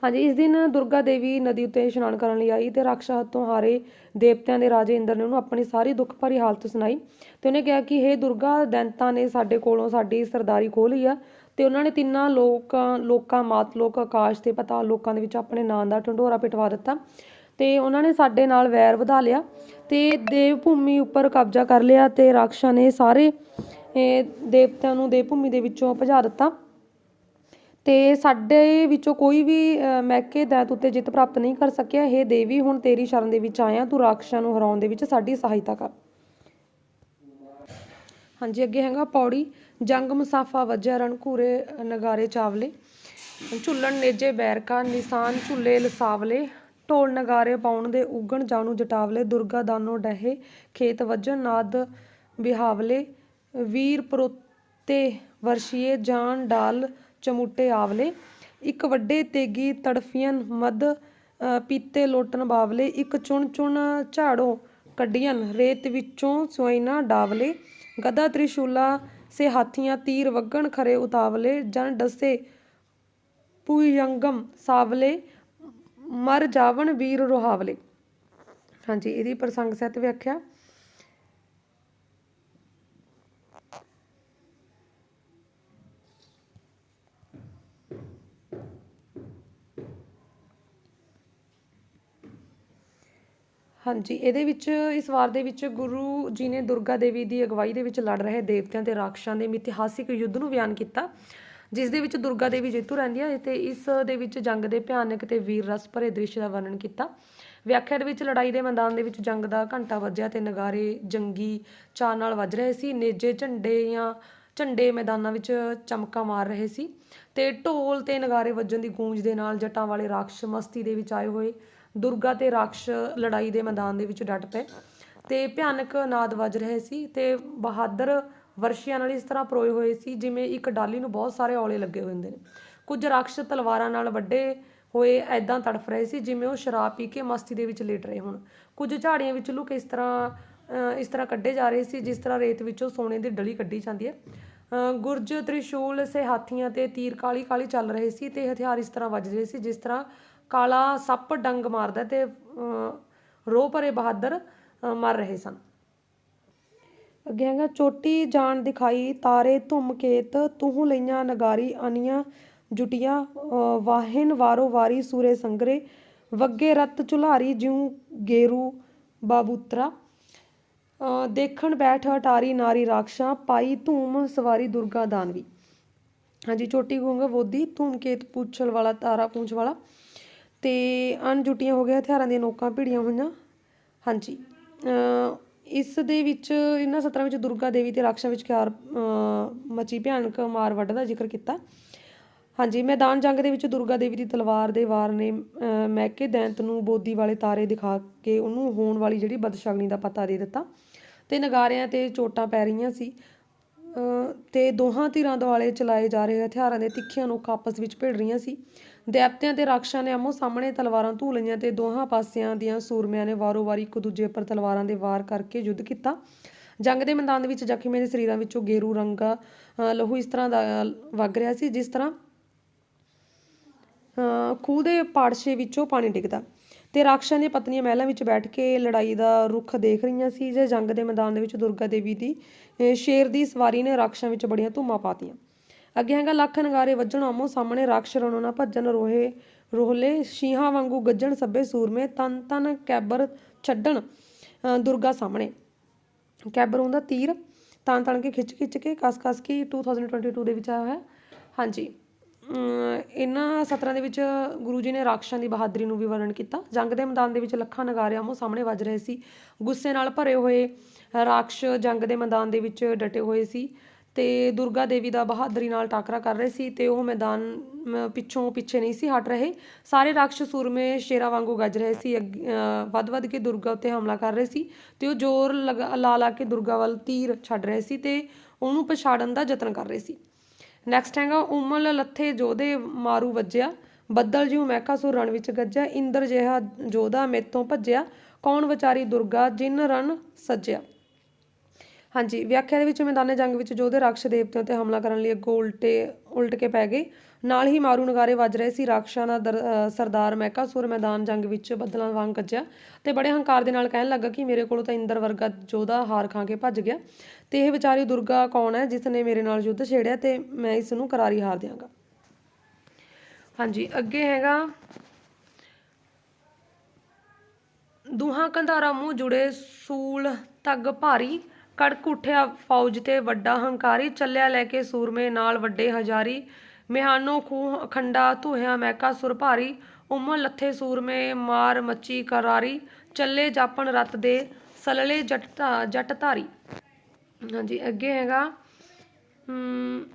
ਹਾਂਜੀ, ਇਸ ਦਿਨ ਦੁਰਗਾ ਦੇਵੀ ਨਦੀ ਉੱਤੇ ਇਸ਼ਨਾਨ ਕਰਨ ਲਈ ਆਈ ਤੇ ਰਾਖਸ਼ਾ ਹੱਥੋਂ ਹਾਰੇ ਦੇਵਤਿਆਂ ਦੇ ਰਾਜੇ ਇੰਦਰ ਨੇ ਉਹਨੂੰ ਆਪਣੀ ਸਾਰੀ ਦੁੱਖ ਭਰੀ ਹਾਲਤ ਸੁਣਾਈ ਤੇ ਉਹਨੇ ਕਿਹਾ ਕਿ ਹੇ ਦੁਰਗਾ, ਦੈਂਤਾਂ ਨੇ ਸਾਡੇ ਕੋਲੋਂ ਸਾਡੀ ਸਰਦਾਰੀ ਖੋਹ ਲਈ ਆ ਤੇ ਉਹਨਾਂ ਨੇ ਤਿੰਨਾਂ ਲੋਕਾਂ ਲੋਕਾਂ, ਮਾਤ ਲੋਕ, ਆਕਾਸ਼ ਤੇ ਪਤਾ ਲੋਕਾਂ ਦੇ ਵਿੱਚ ਆਪਣੇ ਨਾਂ ਦਾ ਢੰਡੋਰਾ ਪਿਟਵਾ ਦਿੱਤਾ ਤੇ ਉਹਨਾਂ ਨੇ ਸਾਡੇ ਨਾਲ ਵੈਰ ਵਧਾ ਲਿਆ ਤੇ ਦੇਵ ਭੂਮੀ ਉੱਪਰ ਕਬਜ਼ਾ ਕਰ ਲਿਆ ਤੇ ਰਾਖਸ਼ਾਂ ਨੇ ਸਾਰੇ ਦੇਵਤਿਆਂ ਨੂੰ ਦੇਵ ਭੂਮੀ ਦੇ ਵਿੱਚੋਂ ਭਜਾ ਦਿੱਤਾ। ਤੇ ਸਾਡੇ ਵਿੱਚੋਂ ਕੋਈ ਵੀ ਮਹਿਕੇ ਦੈਤ ਉੱਤੇ ਜਿੱਤ ਪ੍ਰਾਪਤ ਨਹੀਂ ਕਰ ਸਕਿਆ। ਇਹ ਦੇਵੀ, ਹੁਣ ਤੇਰੀ ਸ਼ਰਨ ਦੇ ਵਿੱਚ ਆਇਆ। ਤੂੰ ਰਾਖਸ਼ਾਂ ਨੂੰ ਹਰਾਉਣ ਦੇ ਵਿੱਚ ਸਾਡੀ ਸਹਾਇਤਾ ਕਰ। ਹਾਂਜੀ, ਅੱਗੇ ਹੈਗਾ ਪੌੜੀ। ਜੰਗ ਮੁਸਾਫਾ ਵੱਜਿਆ ਰਣਕੂਰੇ ਨਗਾਰੇ ਚਾਵਲੇ। ਝੁੱਲਣ ਨੇਜੇ ਬੈਰਕਾ, ਨਿਸ਼ਾਨ ਝੁੱਲੇ ਲਸਾਵਲੇ। ਢੋਲ ਨਗਾਰੇ ਪਾਉਣ ਦੇ ਉਗਣ ਜਾਣੂ ਜਟਾਵਲੇ। ਦੁਰਗਾ ਦਾਨੋ ਡਹੇ, ਖੇਤ ਵੱਜਣ ਨਾਦ ਬਿਹਾਵਲੇ ਵੀਰ ਪਰੋਤੇ ਵਰਸ਼ੀਏ ਜਾਨ ਡਾਲ ਚਮੂਟੇ ਆਵਲੇ, ਇੱਕ ਵੱਡੇ ਤੇਗੀ ਤੜਫੀਆਂ ਮਦ ਪੀਤੇ ਲੋਟਨ ਬਾਵਲੇ, ਇੱਕ ਚੁਣ ਚੁਣ ਝਾੜੋ ਕੱਢੀਆਂ ਰੇਤ ਵਿੱਚੋਂ ਸੁਆਇਨਾ ਡਾਵਲੇ ਗਦਾ ਤ੍ਰਿਸ਼ੂਲਾ ਸੇ ਹਾਥੀਆਂ ਤੀਰ ਵਗਣ ਖਰੇ ਉਤਾਵਲੇ, ਜਨ ਡਸੇ ਪੁਯੰਗਮ ਸਾਵਲੇ, ਮਰ ਜਾਵਣ ਵੀਰ ਰੋਹਾਵਲੇ। ਹਾਂਜੀ, ਇਹਦੀ ਪ੍ਰਸੰਗ ਸਹਿਤ ਵਿਆਖਿਆ। ਹਾਂਜੀ, ਇਹਦੇ ਵਿੱਚ, ਇਸ ਵਾਰ ਦੇ ਵਿੱਚ ਗੁਰੂ ਜੀ ਨੇ ਦੁਰਗਾ ਦੇਵੀ ਦੀ ਅਗਵਾਈ ਦੇ ਵਿੱਚ ਲੜ ਰਹੇ ਦੇਵਤਿਆਂ ਤੇ ਰਾਖਸ਼ਾਂ ਦੇ ਮਿਥਿਹਾਸਿਕ ਯੁੱਧ ਨੂੰ ਬਿਆਨ ਕੀਤਾ, ਜਿਸ ਦੇ ਵਿੱਚ ਦੁਰਗਾ ਦੇਵੀ ਜੇਤੂ ਰਹਿੰਦੀ ਹੈ ਤੇ ਇਸ ਦੇ ਵਿੱਚ ਜੰਗ ਦੇ ਭਿਆਨਕ ਤੇ ਵੀਰ ਰਸ ਭਰੇ ਦ੍ਰਿਸ਼ ਦਾ ਵਰਣਨ ਕੀਤਾ। ਵਿਆਖਿਆ ਦੇ ਵਿੱਚ ਲੜਾਈ ਦੇ ਮੈਦਾਨ ਦੇ ਵਿੱਚ ਜੰਗ ਦਾ ਘੰਟਾ ਵੱਜਿਆ ਤੇ ਨਗਾਰੇ ਜੰਗੀ ਚਾਅ ਨਾਲ ਵੱਜ ਰਹੇ ਸੀ, ਨੇਜੇ ਝੰਡੇ ਜਾਂ ਝੰਡੇ ਮੈਦਾਨਾਂ ਵਿੱਚ ਚਮਕਾ ਮਾਰ ਰਹੇ ਸੀ ਤੇ ਢੋਲ ਤੇ ਨਗਾਰੇ ਵੱਜਣ ਦੀ ਗੂੰਜ ਦੇ ਨਾਲ ਜੱਟਾਂ ਵਾਲੇ ਰਾਖਸ਼ ਮਸਤੀ ਦੇ ਵਿੱਚ ਆਏ ਹੋਏ। ਦੁਰਗਾ ਤੇ ਰਾਖਸ਼ ਲੜਾਈ ਦੇ ਮੈਦਾਨ ਦੇ ਵਿੱਚ ਡਟ ਪਏ ਤੇ ਭਿਆਨਕ ਨਾਦ ਵੱਜ ਰਹੇ ਸੀ ਤੇ ਬਹਾਦਰ ਵਰਸ਼ੀਆਂ ਨਾਲ ਇਸ ਤਰ੍ਹਾਂ ਪਰੋਏ ਹੋਏ ਸੀ, ਜਿਵੇਂ ਇੱਕ ਡਾਲੀ ਨੂੰ ਬਹੁਤ ਸਾਰੇ ਔਲੇ ਲੱਗੇ ਹੋਏ ਹੁੰਦੇ ਨੇ। ਕੁਝ ਰਾਖਸ਼ ਤਲਵਾਰਾਂ ਨਾਲ ਵੱਡੇ ਹੋਏ ਐਦਾਂ ਤੜਫ ਰਹੇ ਸੀ, ਜਿਵੇਂ ਉਹ ਸ਼ਰਾਬ ਪੀ ਕੇ ਮਸਤੀ ਦੇ ਵਿੱਚ ਲੇਟ ਰਹੇ ਹੋਣ। ਕੁਝ ਝਾੜੀਆਂ ਵਿੱਚ ਲੁਕ ਇਸ ਤਰ੍ਹਾਂ ਇਸ ਤਰ੍ਹਾਂ ਕੱਢੇ ਜਾ ਰਹੇ ਸੀ, ਜਿਸ ਤਰ੍ਹਾਂ ਰੇਤ ਵਿੱਚੋਂ ਸੋਨੇ ਦੀ ਡਲੀ ਕੱਢੀ ਜਾਂਦੀ ਹੈ। ਗੁਰਜ, ਤ੍ਰਿਸ਼ੂਲ ਸੇ ਹਾਥੀਆਂ ਤੇ ਤੀਰ ਕਾਲੀ ਕਾਲੀ ਚੱਲ ਰਹੇ ਸੀ ਤੇ ਹਥਿਆਰ ਇਸ ਤਰ੍ਹਾਂ ਵੱਜ ਰਹੇ ਸੀ, ਜਿਸ ਤਰ੍ਹਾਂ ਕਾਲਾ ਸੱਪ ਡੰਗ ਮਾਰਦਾ ਤੇ ਅ, ਰੋਹ ਭਰੇ ਬਹਾਦਰ ਮਰ ਰਹੇ ਸਨ। ਅੱਗੇ ਹੈਗਾ ਚੋਟੀ ਜਾਣ ਦਿਖਾਈ ਤਾਰੇ ਧੁੰਮ ਕੇਤ ਤੂੰ ਲਈਆਂ ਨਗਾਰੀ ਅਨੀਆਂ ਜੁਟੀਆਂ ਵਾਹਿਨ ਵਾਰੋ ਵਾਰੀ ਸੂਰੇ ਸੰਗਰੇ ਵੱਗੇ ਰਤ ਚੁਲਾਰੀ ਜਿਉ ਗੇਰੂ ਬਾਬੂਤਰਾ। ਅ, ਦੇਖਣ ਬੈਠ ਹਟਾਰੀ ਨਾਰੀ ਰਾਖਸ਼ਾਂ ਪਾਈ ਧੂਮ ਸਵਾਰੀ ਦੁਰਗਾ ਦਾਨਵੀ। ਹਾਂਜੀ ਚੋਟੀ ਗੂੰਗਾ ਬੋਦੀ ਧੂਮਕੇਤ ਪੁੱਛਲ ਵਾਲਾ ਤਾਰਾ ਪੂੰਛ ਵਾਲਾ। ਤੇ ਅਣਜੁੱਟੀਆਂ ਹੋ ਗਿਆ ਹਥਿਆਰਾਂ ਦੀਆਂ ਨੋਕਾਂ ਭਿੜੀਆਂ ਹੋਈਆਂ। ਹਾਂਜੀ। ਇਸ ਦੇ ਵਿੱਚ ਇਹਨਾਂ ਸਤਰਾਂ ਵਿੱਚ ਦੁਰਗਾ ਦੇਵੀ ਤੇ ਰਾਖਸ਼ਾਂ ਵਿਚਕਾਰ ਅ, ਮਚੀ ਭਿਆਨਕ ਮਾਰ ਵੱਢ ਦਾ ਜ਼ਿਕਰ ਕੀਤਾ। ਹਾਂਜੀ ਮੈਦਾਨ ਜੰਗ ਦੇ ਵਿੱਚ ਦੁਰਗਾ ਦੇਵੀ ਦੀ ਤਲਵਾਰ ਦੇ ਵਾਰ ਨੇ ਮਹਿਕੇ ਦੈਂਤ ਨੂੰ ਬੋਦੀ ਵਾਲੇ ਤਾਰੇ ਦਿਖਾ ਕੇ ਉਹਨੂੰ ਹੋਣ ਵਾਲੀ ਜਿਹੜੀ ਬਦਸ਼ਗਨੀ ਦਾ ਪਤਾ ਦੇ ਦਿੱਤਾ। ਤੇ ਨਗਾਰਿਆਂ ਤੇ ਚੋਟਾਂ ਪੈ ਰਹੀਆਂ ਸੀ। ਅ, ਤੇ ਦੋਹਾਂ ਧਿਰਾਂ ਦੁਆਲੇ ਚਲਾਏ ਜਾ ਰਹੇ ਹਥਿਆਰਾਂ ਦੇ ਤਿੱਖੀਆਂ ਨੋਕ ਆਪਸ ਵਿੱਚ ਭਿੜ ਰਹੀਆਂ ਸੀ। ਦੇਵਤਿਆਂ ਤੇ ਰਾਖਸ਼ਾਂ ਨੇ ਆਮੋ ਸਾਹਮਣੇ ਤਲਵਾਰਾਂ ਧੂ ਲਈਆਂ ਤੇ ਦੋਹਾਂ ਪਾਸਿਆਂ ਦੀਆਂ ਸੂਰਮਿਆਂ ਨੇ ਵਾਰੋ-ਵਾਰੀ ਇੱਕ ਦੂਜੇ ਉੱਪਰ ਤਲਵਾਰਾਂ ਦੇ ਵਾਰ ਕਰਕੇ ਯੁੱਧ ਕੀਤਾ। ਜੰਗ ਦੇ ਮੈਦਾਨ ਦੇ ਵਿੱਚ ਜ਼ਖਮੀਆਂ ਦੇ ਸਰੀਰਾਂ ਵਿੱਚੋਂ ਗੇਰੂ ਰੰਗਾ ਅ, ਲਹੂ ਇਸ ਤਰ੍ਹਾਂ ਦਾ ਵਗ ਰਿਹਾ ਸੀ ਜਿਸ ਤਰ੍ਹਾਂ ਅ, ਖੂਹ ਦੇ ਪਾੜਸ਼ੇ ਵਿੱਚੋਂ ਪਾਣੀ ਡਿੱਗਦਾ। ਤੇ ਰਾਖਸ਼ਾਂ ਦੀਆਂ ਪਤਨੀਆਂ ਮਹਿਲਾਂ ਵਿੱਚ ਬੈਠ ਕੇ ਲੜਾਈ ਦਾ ਰੁੱਖ ਦੇਖ ਰਹੀਆਂ ਸੀ ਜੇ ਜੰਗ ਦੇ ਮੈਦਾਨ ਦੇ ਵਿੱਚ ਦੁਰਗਾ ਦੇਵੀ ਦੀ ਸ਼ੇਰ ਦੀ ਸਵਾਰੀ ਨੇ ਰਾਖਸ਼ਾਂ ਵਿੱਚ ਬੜੀਆਂ ਧੂਮਾਂ ਪਾਤੀਆਂ ਅੱਗੇ ਹੈਗਾ ਲੱਖ ਨਗਾਰੇ ਵੱਜਣ, ਆਮੋ ਸਾਹਮਣੇ ਰਾਖਸ਼ ਰਣੋ ਨਾ ਭੱਜਣ, ਰੋਹੇ, ਰੋਹਲੇ, ਸ਼ੀਹਾਂ ਵਾਂਗੂ ਗੱਜਣ, ਸੱਬੇ ਸੂਰਮੇ ਤਨ ਤਨ ਕੈਬਰ ਛੱਡਣ ਦੁਰਗਾ ਸਾਹਮਣੇ। ਕੈਬਰ ਹੁੰਦਾ ਤੀਰ ਤਾਂ ਤਣ ਕੇ ਖਿੱਚ ਖਿੱਚ ਕੇ ਕਸ ਕਸ ਕੇ 2022 ਦੇ ਵਿੱਚ ਆਇਆ ਹੋਇਆ। ਹਾਂਜੀ ਅਮ ਇਹਨਾਂ ਸਤਰਾਂ ਦੇ ਵਿੱਚ ਗੁਰੂ ਜੀ ਨੇ ਰਾਖਸ਼ਾਂ ਦੀ ਬਹਾਦਰੀ ਨੂੰ ਵੀ ਵਰਣਨ ਕੀਤਾ। ਜੰਗ ਦੇ ਮੈਦਾਨ ਦੇ ਵਿੱਚ ਲੱਖਾਂ ਨਗਾਰੇ ਆਮੋ ਸਾਹਮਣੇ ਵੱਜ ਰਹੇ ਸੀ। ਗੁੱਸੇ ਨਾਲ ਭਰੇ ਹੋਏ ਰਾਖਸ਼ ਜੰਗ ਦੇ ਮੈਦਾਨ ਦੇ ਵਿੱਚ ਡਟੇ ਹੋਏ ਸੀ। ਤੇ ਦੁਰਗਾ ਦੇਵੀ ਦਾ ਬਹਾਦਰੀ ਨਾਲ ਟਾਕਰਾ ਕਰ ਰਹੇ ਸੀ ਤੇ ਉਹ ਮੈਦਾਨ ਪਿੱਛੋਂ ਪਿੱਛੇ ਨਹੀਂ ਸੀ ਹਟ ਰਹੇ। ਸਾਰੇ ਰਾਖਸ਼ ਸੂਰਮੇ ਸ਼ੇਰਾਂ ਵਾਂਗੂ ਗੱਜ ਰਹੇ ਸੀ। ਅੱਗੇ- ਵੱਧ-ਵੱਧ ਕੇ ਦੁਰਗਾ ਉੱਤੇ ਹਮਲਾ ਕਰ ਰਹੇ ਸੀ ਤੇ ਉਹ ਜ਼ੋਰ ਲਗਾ- ਲਾ ਲਾ ਕੇ ਦੁਰਗਾ ਵੱਲ ਤੀਰ ਛੱਡ ਰਹੇ ਸੀ ਤੇ ਉਹਨੂੰ ਪਛਾੜਨ ਦਾ ਯਤਨ ਕਰ ਰਹੇ ਸੀ। ਨੈਕਸਟ ਹੈਗਾ, ਉਮਲ ਲੱਥੇ ਜੋਧੇ ਮਾਰੂ ਵੱਜਿਆ। ਬੱਦਲ ਜਿਉ ਮਹਿਕਾਸੁਰ ਰਣ ਵਿੱਚ ਗੱਜਿਆ। ਇੰਦਰ ਜਿਹਾ ਜੋਧਾ ਮੇਤੋਂ ਭੱਜਿਆ। ਕੌਣ ਵਿਚਾਰੀ ਦੁਰਗਾ, ਜਿਨ ਰਣ ਸੱਜਿਆ। ਹਾਂਜੀ, ਵਿਆਖਿਆ ਦੇ ਵਿੱਚ ਮੈਦਾਨੇ ਜੰਗ ਵਿੱਚ ਯੋਧੇ ਰਾਖਸ਼ ਦੇਵਤਿਆਂ ਤੇ ਹਮਲਾ ਕਰਨ ਲਈ ਅੱਗੋਂ ਉਲਟੇ ਉਲਟ ਕੇ ਪੈ ਗਏ। ਨਾਲ ਹੀ ਮਾਰੂ ਨਗਾਰੇ ਵੱਜ ਰਹੇ ਸੀ। ਰਾਖਸ਼ਾਂ ਦਾ ਸਰਦਾਰ ਮਹਿਕਾਸੁਰ ਮੈਦਾਨ ਜੰਗ ਵਿੱਚ ਬੱਦਲਾਂ ਵਾਂਗ ਗੱਜਿਆ ਤੇ ਬੜੇ ਹੰਕਾਰ ਦੇ ਨਾਲ ਕਹਿਣ ਲੱਗਾ ਕਿ ਮੇਰੇ ਕੋਲੋਂ ਤਾਂ ਇੰਦਰ ਵਰਗਾ ਜੋਧਾ ਹਾਰ ਖਾ ਕੇ ਭੱਜ ਗਿਆ ਤੇ ਇਹ ਵਿਚਾਰੀ ਦੁਰਗਾ ਕੌਣ ਹੈ? ਜਿਸ ਨੇ ਮੇਰੇ ਨਾਲ ਯੁੱਧ ਛੇੜਿਆ ਤੇ ਮੈਂ ਇਸ ਨੂੰ ਕਰਾਰੀ ਹਾਰ ਦਿਆਂਗਾ। ਹਾਂਜੀ, ਅੱਗੇ ਹੈਗਾ ਦੁਹਾਂ ਕੰਧਾਰਾ ਮੂੰਹ ਜੁੜੇ ਸੂਲ ਤੱਗ ਭਾਰੀ ਕੜਕ ਉੱਠਿਆ ਫੌਜ ਤੇ ਵੱਡਾ ਹੰਕਾਰੀ ਚੱਲਿਆ ਲੈ ਕੇ ਸੂਰਮੇ ਨਾਲ ਵੱਡੇ ਹਜ਼ਾਰੀ। ਮਿਹਾਨੋ ਖੂਹ ਖੰਡਾ ਧੂਹਿਆ ਮਹਿਕਾ ਸੁਰ ਭਾਰੀ। ਉਮਰ ਲੱਥੇ ਸੂਰਮੇ ਮਾਰ ਮੱਚੀ ਕਰਾਰੀ। ਚੱਲੇ ਜਾਪਣ ਰਤ ਦੇ ਸਲਲੇ ਜੱਟ ਧਾ- ਜੱਟ ਧਾਰੀ। ਹਾਂਜੀ ਅੱਗੇ ਹੈਗਾ ਹਮ,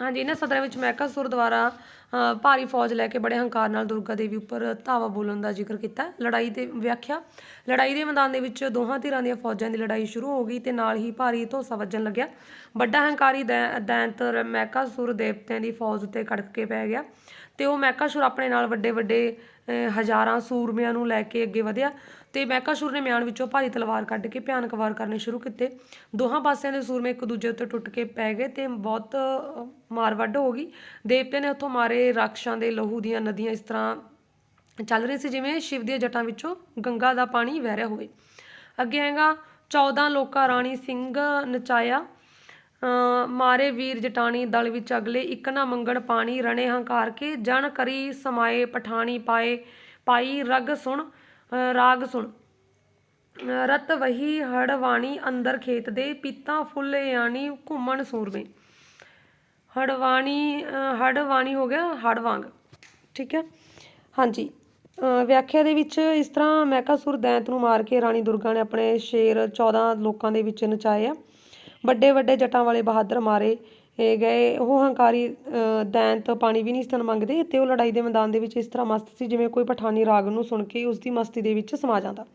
ਹਾਂਜੀ ਇਹਨਾਂ ਸਤਰਾਂ ਵਿੱਚ ਮਹਿਕਾ ਸੁਰ ਦੁਆਰਾ ਭਾਰੀ ਫੌਜ ਲੈ ਕੇ ਬੜੇ ਹੰਕਾਰ ਨਾਲ ਦੁਰਗਾ ਦੇਵੀ ਉੱਪਰ ਧਾਵਾ ਬੋਲਣ ਦਾ ਜ਼ਿਕਰ ਕੀਤਾ। ਲੜਾਈ ਤੇ ਵਿਆਖਿਆ, ਲੜਾਈ ਦੇ ਮੈਦਾਨ ਦੇ ਵਿੱਚ ਦੋਹਾਂ ਧਿਰਾਂ ਦੀਆਂ ਫੌਜਾਂ ਦੀ ਲੜਾਈ ਸ਼ੁਰੂ ਹੋ ਗਈ ਤੇ ਨਾਲ ਹੀ ਭਾਰੀ ਧੋਸਾ ਵੱਜਣ ਲੱਗਿਆ। ਵੱਡਾ ਹੰਕਾਰੀ ਦੈ- ਦੈਂਤ ਮਹਿਕਾਸੁਰ ਦੇਵਤਿਆਂ ਦੀ ਫੌਜ ਉੱਤੇ ਕੜਕ ਕੇ ਪੈ ਗਿਆ ਤੇ ਉਹ ਮਹਿਕਾਸੁਰ ਆਪਣੇ ਨਾਲ ਵੱਡੇ ਵੱਡੇ ਹਜ਼ਾਰਾਂ ਸੂਰਮਿਆਂ ਨੂੰ ਲੈ ਕੇ ਅੱਗੇ ਵਧਿਆ। ਤੇ ਮਹਿਕਾਸੁਰ ਨੇ ਮਿਆਨ ਵਿੱਚੋਂ ਭਾਰੀ ਤਲਵਾਰ ਕੱਢ ਕੇ ਭਿਆਨਕ ਵਾਰ ਕਰਨੇ ਸ਼ੁਰੂ ਕੀਤੇ। ਦੋਹਾਂ ਪਾਸਿਆਂ ਦੇ ਸੂਰਮੇ ਇੱਕ ਦੂਜੇ ਉੱਤੇ ਟੁੱਟ ਕੇ ਪੈ ਗਏ ਤੇ ਬਹੁਤ ਮਾਰ ਵੱਢ ਹੋ ਗਈ। ਦੇਵਤੇ ਨੇ ਉੱਥੋਂ ਮਾਰੇ ਰਾਖਸ਼ਾਂ ਦੇ ਲਹੂ ਦੀਆਂ ਨਦੀਆਂ ਇਸ ਤਰ੍ਹਾਂ ਚੱਲ ਰਹੀ ਸੀ ਜਿਵੇਂ ਸ਼ਿਵ ਦੀਆਂ ਜਟਾਂ ਵਿੱਚੋਂ ਗੰਗਾ ਦਾ ਪਾਣੀ ਵਹਿ ਰਿਹਾ ਹੋਵੇ। ਅੱਗੇ ਹੈਗਾ 14 ਲੋਕਾਂ ਰਾਣੀ ਸਿੰਘ ਨਚਾਇਆ। ਮਾਰੇ ਵੀਰ ਜਟਾਣੀ ਦਲ ਵਿੱਚ ਅਗਲੇ ਇੱਕ ਨਾ ਮੰਗਣ ਪਾਣੀ ਰਣੇ ਹੰਕਾਰ ਕੇ ਜਨ ਕਰੀ ਸਮਾਏ ਪਠਾਣੀ ਪਾਏ, ਪਾਈ ਰਗ ਸੁਣ। ਰਾਗ ਸੁਣ। ਅ, ਰਤ ਵਹੀ ਹੜਵਾਣੀ ਅੰਦਰ ਖੇਤ ਦੇ ਪੀਤਾ ਫੁੱਲ ਆਣੀ ਘੁੰਮਣ ਸੂਰਮੇ। ਹੜਵਾਣੀ ਹੜਵਾਣੀ ਹੋ ਗਿਆ ਹੜ ਵਾਂਗ ਠੀਕ ਹੈ? ਹਾਂਜੀ ਅ, ਵਿਆਖਿਆ ਦੇ ਵਿੱਚ ਇਸ ਤਰ੍ਹਾਂ ਮੈਕਾਸੁਰ ਦੈਂਤ ਨੂੰ ਮਾਰ ਕੇ ਰਾਣੀ ਦੁਰਗਾ ਨੇ ਆਪਣੇ ਸ਼ੇਰ 14 ਲੋਕਾਂ ਦੇ ਵਿੱਚ ਨਚਾਏ ਆ। ਵੱਡੇ ਵੱਡੇ ਜਟਾਂ ਵਾਲੇ ਬਹਾਦਰ ਮਾਰੇ। ਗਏ ਉਹ ਹੰਕਾਰੀ ਦੈਂਤ ਪਾਣੀ ਵੀ ਨਹੀਂ ਸਨ ਮੰਗਦੇ ਤੇ ਉਹ ਲੜਾਈ ਦੇ ਮੈਦਾਨ ਦੇ ਵਿੱਚ ਇਸ ਤਰ੍ਹਾਂ ਮਸਤ ਸੀ ਜਿਵੇਂ ਕੋਈ ਪਠਾਨੀ ਰਾਗ ਨੂੰ ਸੁਣ ਕੇ ਉਸ ਦੀ ਮਸਤੀ ਦੇ ਵਿੱਚ ਸਮਾ ਜਾਂਦਾ।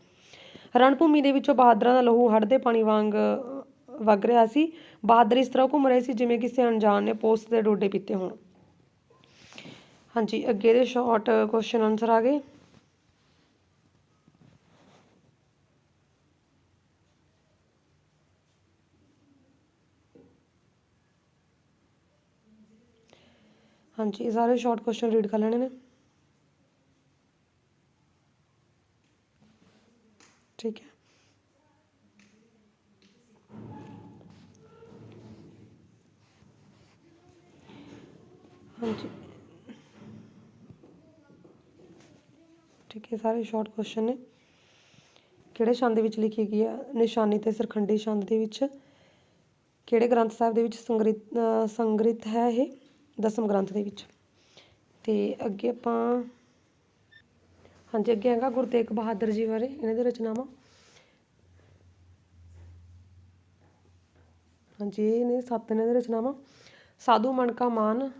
ਰਣਭੂਮੀ ਦੇ ਵਿੱਚੋਂ ਬਹਾਦਰਾਂ ਦਾ ਲਹੂ ਹੜ੍ਹ ਦੇ ਪਾਣੀ ਵਾਂਗ ਅ, ਵਗ ਰਿਹਾ ਸੀ। ਬਹਾਦਰ ਇਸ ਤਰ੍ਹਾਂ ਘੁੰਮ ਰਹੇ ਸੀ ਜਿਵੇਂ ਕਿਸੇ ਅਣਜਾਣ ਨੇ ਪੋਸਟ ਦੇ ਡੋਡੇ ਪੀਤੇ ਹੋਣ। ਹਾਂਜੀ ਅੱਗੇ ਦੇ ਸ਼ਾਰਟ ਕੁਐਸਚਨ ਆਨਸਰ ਆ ਗਏ। ਹਾਂਜੀ, ਇਹ ਸਾਰੇ ਸ਼ਾਰਟ ਕੁਐਸਚਨ ਰੀਡ ਕਰ ਲੈਣੇ ਨੇ। ਠੀਕ ਹੈ। ਹਾਂਜੀ। ਠੀਕ ਹੈ ਸਾਰੇ ਸ਼ਾਰਟ ਕੁਐਸਚਨ ਨੇ। ਕਿਹੜੇ ਛੰਦ ਦੇ ਵਿੱਚ ਲਿਖੀ ਗਈ ਹੈ ਨਿਸ਼ਾਨੀ ਤੇ ਸਰਖੰਡੀ ਛੰਦ ਦੇ ਵਿੱਚ? ਕਿਹੜੇ ਗ੍ਰੰਥ ਸਾਹਿਬ ਦੇ ਵਿੱਚ ਸੰਗ੍ਰਿਤ ਸੰਗ੍ਰਿਤ ਹੈ ਇਹ? ਦਸਮ ਗ੍ਰੰਥ ਦੇ ਵਿੱਚ। ਤੇ ਅੱਗੇ ਆਪਾਂ, ਹਾਂਜੀ, ਅੱਗੇ ਹੈਗਾ ਗੁਰੂ ਤੇਗ ਬਹਾਦਰ ਜੀ ਬਾਰੇ, ਇਹਨਾਂ ਦੇ ਰਚਨਾਵਾਂ। ਹਾਂਜੀ, ਇਹ ਨੇ ਸੱਤ ਇਹਨਾਂ ਦੇ ਰਚਨਾਵਾਂ। ਸਾਧੂ ਮਣਕਾ ਮਾਨ,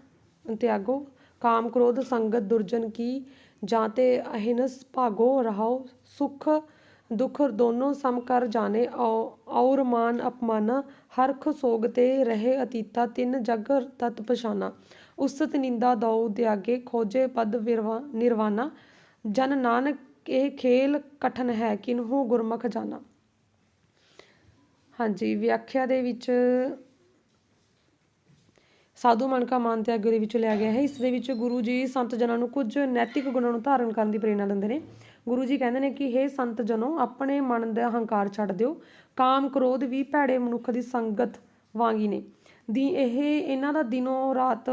ਤਿਆਗੋ, ਕਾਮ ਕ੍ਰੋਧ ਸੰਗਤ ਦੁਰਜਨ ਕੀ, ਜਾਂ ਤੇ ਅਹਿਨਸ ਭਾਗੋ ਰਹਾਓ, ਸੁਖ ਦੁਖ ਦੋਨੋਂ ਸਮ ਕਰ ਜਾਣੇ, ਔ- ਔਰ ਮਾਨ ਹਰਖ ਸੋਗ ਤੇ ਰਹੇ ਅਤੀਤਾ, ਤਿੰਨ ਜਗ ਤਤ ਪਛਾਨਾ। ਉਸਤ ਨਿੰਦਾ ਦਉ ਦਿਆਗੇ, ਖੋਜੇ ਪਦ ਵਿਰਵਾ ਜਨ ਨਾਨਕ, ਇਹ ਖੇਲ ਕਠਨ ਹੈ, ਕਿਨਹੂ ਗੁਰਮੁਖ ਜਾਣਾ ਹਾਂਜੀ, ਵਿਆਖਿਆ ਦੇ ਵਿੱਚ ਸਾਧੂ ਮਨ ਕਾ ਮਾਨ ਤਿਆਗੇ ਦੇ ਵਿੱਚ ਲਿਆ ਗਿਆ ਹੈ। ਇਸ ਦੇ ਵਿੱਚ ਗੁਰੂ ਜੀ ਸੰਤ ਜਨਾਂ ਨੂੰ ਕੁਝ ਨੈਤਿਕ ਗੁਣਾਂ ਨੂੰ ਧਾਰਨ ਕਰਨ ਦੀ ਪ੍ਰੇਰਣਾ ਦਿੰਦੇ ਨੇ। ਗੁਰੂ ਜੀ ਕਹਿੰਦੇ ਨੇ ਕਿ ਹੇ ਸੰਤ ਜਨੋ, ਆਪਣੇ ਮਨ ਦਾ ਹੰਕਾਰ ਛੱਡ ਦਿਓ। ਕਾਮ ਕ੍ਰੋਧ ਵੀ ਭੈੜੇ ਮਨੁੱਖ ਦੀ ਸੰਗਤ ਵਾਂਗੀ ਨੇ। ਦੀ ਇਹ ਇਹਨਾਂ ਦਾ ਦਿਨੋਂ ਰਾਤ,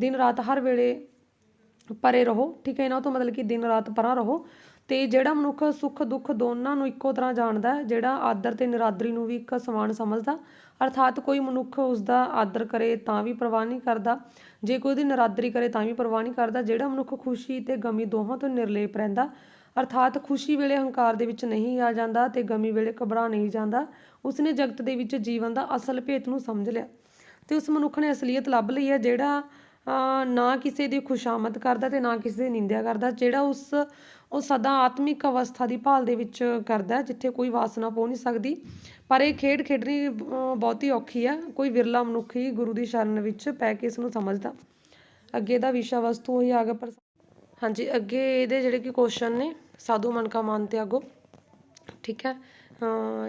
ਦਿਨ ਰਾਤ ਹਰ ਵੇਲੇ ਪਰੇ ਰਹੋ। ਠੀਕ ਹੈ, ਇਹਨਾਂ ਤੋਂ ਮਤਲਬ ਕਿ ਦਿਨ ਰਾਤ ਪਰਾਂ ਰਹੋ। ਤੇ ਜਿਹੜਾ ਮਨੁੱਖ ਸੁੱਖ ਦੁੱਖ ਦੋਨਾਂ ਨੂੰ ਇੱਕੋ ਤਰ੍ਹਾਂ ਜਾਣਦਾ ਹੈ, ਜਿਹੜਾ ਆਦਰ ਤੇ ਨਿਰਾਦਰੀ ਨੂੰ ਵੀ ਇੱਕ ਸਮਾਨ ਸਮਝਦਾ, ਅਰਥਾਤ ਕੋਈ ਮਨੁੱਖ ਉਸ ਦਾ ਆਦਰ ਕਰੇ ਤਾਂ ਵੀ ਪਰਵਾਹ ਨਹੀਂ ਕਰਦਾ। ਜੇ ਕੋਈ ਉਹਦੀ ਨਿਰਾਦਰੀ ਕਰੇ ਤਾਂ ਵੀ ਪਰਵਾਹ ਨਹੀਂ ਕਰਦਾ। ਜਿਹੜਾ ਮਨੁੱਖ ਖੁਸ਼ੀ ਤੇ ਗਮੀ ਦੋਹਾਂ ਤੋਂ ਨਿਰਲੇਪ ਰਹਿੰਦਾ ਅਰਥਾਤ ਖੁਸ਼ੀ ਵੇਲੇ ਹੰਕਾਰ ਦੇ ਵਿੱਚ ਨਹੀਂ ਆ ਜਾਂਦਾ ਤੇ ਗਮੀ ਵੇਲੇ ਘਬਰਾ ਨਹੀਂ ਜਾਂਦਾ। ਉਸਨੇ ਜਗਤ ਦੇ ਵਿੱਚ ਜੀਵਨ ਦਾ ਅਸਲ ਭੇਤ ਨੂੰ ਸਮਝ ਲਿਆ ਤੇ ਉਸ ਮਨੁੱਖ ਨੇ ਅਸਲੀਅਤ ਲੱਭ ਲਈ ਹੈ ਜਿਹੜਾ ਨਾ ਕਿਸੇ ਦੀ ਖੁਸ਼ਾਮਦ ਕਰਦਾ ਤੇ ਨਾ ਕਿਸੇ ਦੀ ਨਿੰਦਿਆ ਕਰਦਾ ਜਿਹੜਾ ਉਸ ਉਹ ਸਦਾ ਆਤਮਿਕ ਅਵਸਥਾ ਦੀ ਭਾਲ ਦੇ ਵਿੱਚ ਕਰਦਾ ਜਿੱਥੇ ਕੋਈ ਵਾਸਨਾ ਪਹੁੰਚ ਨਹੀਂ ਸਕਦੀ। ਪਰ ਇਹ ਖੇਡ ਖੇਡਣੀ ਅਹ, ਬਹੁਤੀ ਔਖੀ ਹੈ। ਕੋਈ ਵਿਰਲਾ ਮਨੁੱਖ ਹੀ ਗੁਰੂ ਦੀ ਸ਼ਰਨ ਵਿੱਚ ਪੈ ਕੇ ਇਸ ਨੂੰ ਸਮਝਦਾ। ਅੱਗੇ ਦਾ ਵਿਸ਼ਾ ਵਸਤੂ ਉਹੀ ਆ ਗਿਆ ਪਰ ਹਾਂਜੀ, ਅੱਗੇ ਇਹਦੇ ਜਿਹੜੇ ਕਿ ਕੁਐਸਚਨ ਨੇ, ਸਾਧੂ ਮਨਕਾ ਮਾਨ ਤਿਆਗੋ। ਠੀਕ ਹੈ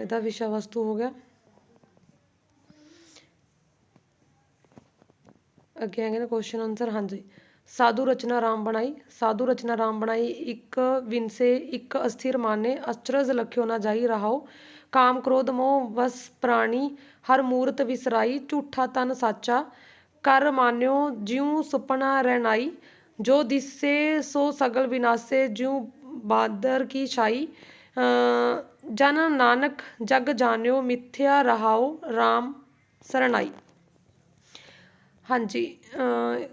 ਇਹਦਾ ਵਿਸ਼ਾ ਵਸਤੂ ਹੋ ਗਿਆ। ਅੱਗੇ ਹੈਗੇ ਨੇ ਕੁਐਸਚਨ ਆਨਸਰ ਹਾਂਜੀ। ਸਾਧੂ ਰਚਨਾ ਰਾਮ ਬਣਾਈ। ਸਾਧੂ ਰਚਨਾ ਰਾਮ ਬਣਾਈ, ਇੱਕ ਵਿਨਸੇ, ਇੱਕ ਅਸਥਿਰ ਮਾਨੇ ਅਚਰਜ ਲਖਿਓ ਨਾ ਜਾਈ ਰਹਾਓ। ਕਾਮ ਕ੍ਰੋਧ ਮੋਹ ਵਸ ਪ੍ਰਾਣੀ, ਹਰ ਮੂਰਤ ਵਿਸਰਾਈ, ਝੂਠਾ ਤਨ ਸਾਚਾ। ਕਰ ਮਾਨਿਓ ਜਿਉ ਸੁਪਨਾ ਰਹਿਨਾਈ ਜੋ ਦਿਸੇ ਸੋ ਸਗਲ ਵਿਨਾਸੇ, ਜਿਉ ਬਾਦਰ ਕੀ ਛਾਈ। ਜਨ ਨਾਨਕ, ਜਗ ਜਾਣਿਓ, ਮਿਥਿਆ ਰਹਾਓ RAM ਸਰਣਾਈ। ਹਾਂਜੀ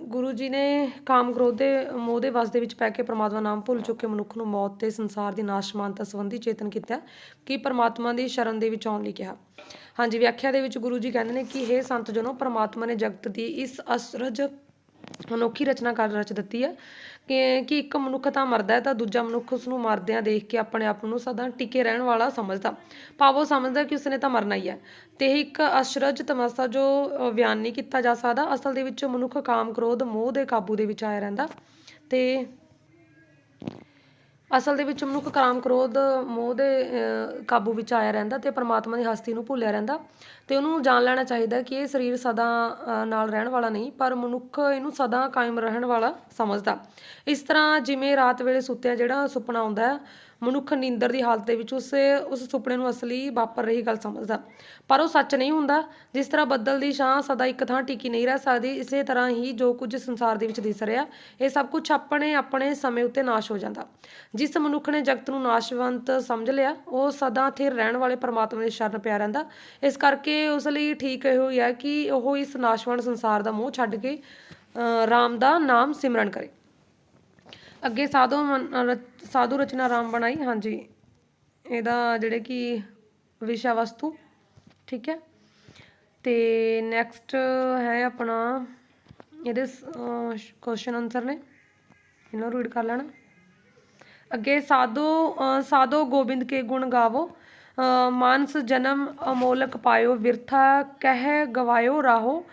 ਗੁਰੂ ਜੀ ਨੇ ਕਾਮ ਕ੍ਰੋਧ ਦੇ ਮੋਹ ਦੇ ਵਸ ਦੇ ਵਿੱਚ ਪੈ ਕੇ ਪ੍ਰਮਾਤਮਾ ਨਾਮ ਭੁੱਲ ਚੁੱਕੇ ਮਨੁੱਖ ਨੂੰ ਮੌਤ ਤੇ ਸੰਸਾਰ ਦੀ ਨਾਸ਼ਮਾਨਤਾ ਸੰਬੰਧੀ ਚੇਤਨ ਕੀਤਾ, ਕਿ ਪ੍ਰਮਾਤਮਾ ਦੀ ਸ਼ਰਨ ਦੇ ਵਿੱਚ ਆਉਣ ਲਈ ਕਿਹਾ। ਹਾਂਜੀ, ਵਿਆਖਿਆ ਦੇ ਵਿੱਚ ਗੁਰੂ ਜੀ ਕਹਿੰਦੇ ਨੇ ਕਿ ਹੇ ਸੰਤ ਜਨੋ, ਪ੍ਰਮਾਤਮਾ ਨੇ ਜਗਤ ਦੀ ਇਸ ਅਸਰਜ ਅਨੋਖੀ ਰਚਨਾ ਕਰ ਰਚ ਦਿੱਤੀ ਹੈ ਕਿ ਕਿ ਇੱਕ ਮਨੁੱਖ ਤਾਂ ਮਰਦਾ ਹੈ ਤਾਂ ਦੂਜਾ ਮਨੁੱਖ ਉਸ ਨੂੰ ਮਰਦਿਆਂ ਦੇਖ ਕੇ ਆਪਣੇ ਆਪ ਨੂੰ ਸਦਾ ਟਿਕੇ ਰਹਿਣ ਵਾਲਾ ਸਮਝਦਾ। ਭਾਵ ਉਹ ਸਮਝਦਾ ਕਿ ਉਸਨੇ ਤਾਂ ਮਰਨਾ ਹੀ ਹੈ। ਤੇ ਇੱਕ ਅਸ਼ਰਜ ਤਮਸਾ ਜੋ ਅ, ਬਿਆਨ ਨਹੀਂ ਕੀਤਾ ਜਾ ਸਕਦਾ। ਅਸਲ ਦੇ ਵਿੱਚ ਮਨੁੱਖ ਕਾਮ ਕ੍ਰੋਧ ਮੋਹ ਦੇ ਕਾਬੂ ਦੇ ਵਿੱਚ ਆਇਆ ਰਹਿੰਦਾ। ਤੇ ਅਸਲ ਦੇ ਵਿੱਚ ਮਨੁੱਖ ਕਾਮ ਕ੍ਰੋਧ ਮੋਹ ਦੇ ਅਹ, ਕਾਬੂ ਵਿੱਚ ਆਇਆ ਰਹਿੰਦਾ ਤੇ ਪਰਮਾਤਮਾ ਦੀ ਹਸਤੀ ਨੂੰ ਭੁੱਲਿਆ ਰਹਿੰਦਾ। ਤੇ ਉਹਨੂੰ ਜਾਣ ਲੈਣਾ ਚਾਹੀਦਾ ਕਿ ਇਹ ਸਰੀਰ ਸਦਾ ਨਾਲ ਰਹਿਣ ਵਾਲਾ ਨਹੀਂ, ਪਰ ਮਨੁੱਖ ਇਹਨੂੰ ਸਦਾ ਕਾਇਮ ਰਹਿਣ ਵਾਲਾ ਸਮਝਦਾ। ਇਸ ਤਰ੍ਹਾਂ ਜਿਵੇਂ ਰਾਤ ਵੇਲੇ ਸੁੱਤਿਆਂ ਜਿਹੜਾ ਸੁਪਨਾ ਆਉਂਦਾ ਹੈ, ਮਨੁੱਖ ਨੀਂਦਰ ਦੀ ਹਾਲਤ ਦੇ ਵਿੱਚ ਉਸੇ, ਉਸ ਸੁਪਨੇ ਨੂੰ ਅਸਲੀ ਵਾਪਰ ਰਹੀ ਗੱਲ ਸਮਝਦਾ। ਪਰ ਉਹ ਸੱਚ ਨਹੀਂ ਹੁੰਦਾ। ਜਿਸ ਤਰ੍ਹਾਂ ਬੱਦਲ ਦੀ ਛਾਂ ਸਦਾ ਇੱਕ ਥਾਂ ਟਿਕੀ ਨਹੀਂ ਰਹਿ ਸਕਦੀ, ਇਸੇ ਤਰ੍ਹਾਂ ਹੀ ਜੋ ਕੁਝ ਸੰਸਾਰ ਦੇ ਵਿੱਚ ਦਿਸ ਰਿਹਾ, ਇਹ ਸਭ ਕੁਝ ਆਪਣੇ ਆਪਣੇ ਸਮੇਂ ਉੱਤੇ ਨਾਸ਼ ਹੋ ਜਾਂਦਾ। ਜਿਸ ਮਨੁੱਖ ਨੇ ਜਗਤ ਨੂੰ ਨਾਸ਼ਵੰਤ ਸਮਝ ਲਿਆ, ਉਹ ਸਦਾ ਥਿਰ ਰਹਿਣ ਵਾਲੇ ਪਰਮਾਤਮਾ ਦੀ ਸ਼ਰਨ ਪਿਆ ਰਹਿੰਦਾ। ਇਸ ਕਰਕੇ ਉਸ ਲਈ ਠੀਕ ਇਹੋ ਹੀ ਹੈ ਕਿ ਉਹ ਇਸ ਨਾਸ਼ਵਾਨ ਸੰਸਾਰ ਦਾ ਮੋਹ ਛੱਡ ਕੇ ਅ, ਰਾਮ ਦਾ ਨਾਮ ਸਿਮਰਨ ਕਰੇ। ਅੱਗੇ ਸਾਧੂ ਸਾਧੂ ਰਚਨਾ ਰਾਮ ਬਣਾਈ। ਹਾਂਜੀ ਇਹਦਾ ਜਿਹੜੇ ਕਿ ਵਿਸ਼ਾ ਵਸਤੂ ਠੀਕ ਹੈ। ਤੇ ਨੈਕਸਟ ਹੈ ਆਪਣਾ ਇਹਦੇ ਕੁਐਸਚਨ ਆਨਸਰ ਨੇ। ਇਹਨਾਂ ਨੂੰ ਰੀਡ ਕਰ ਲੈਣਾ। ਅੱਗੇ ਸਾਧੋ ਸਾਧੋ ਗੋਬਿੰਦ ਕੇ ਗੁਣ ਗਾਵੋ। ਮਾਨਸ ਜਨਮ ਅਮੋਲਕ ਪਾਇਓ ਵਿਰਥਾ ਕਹਿ ਗਵਾਇਓ ਰਾਹੋ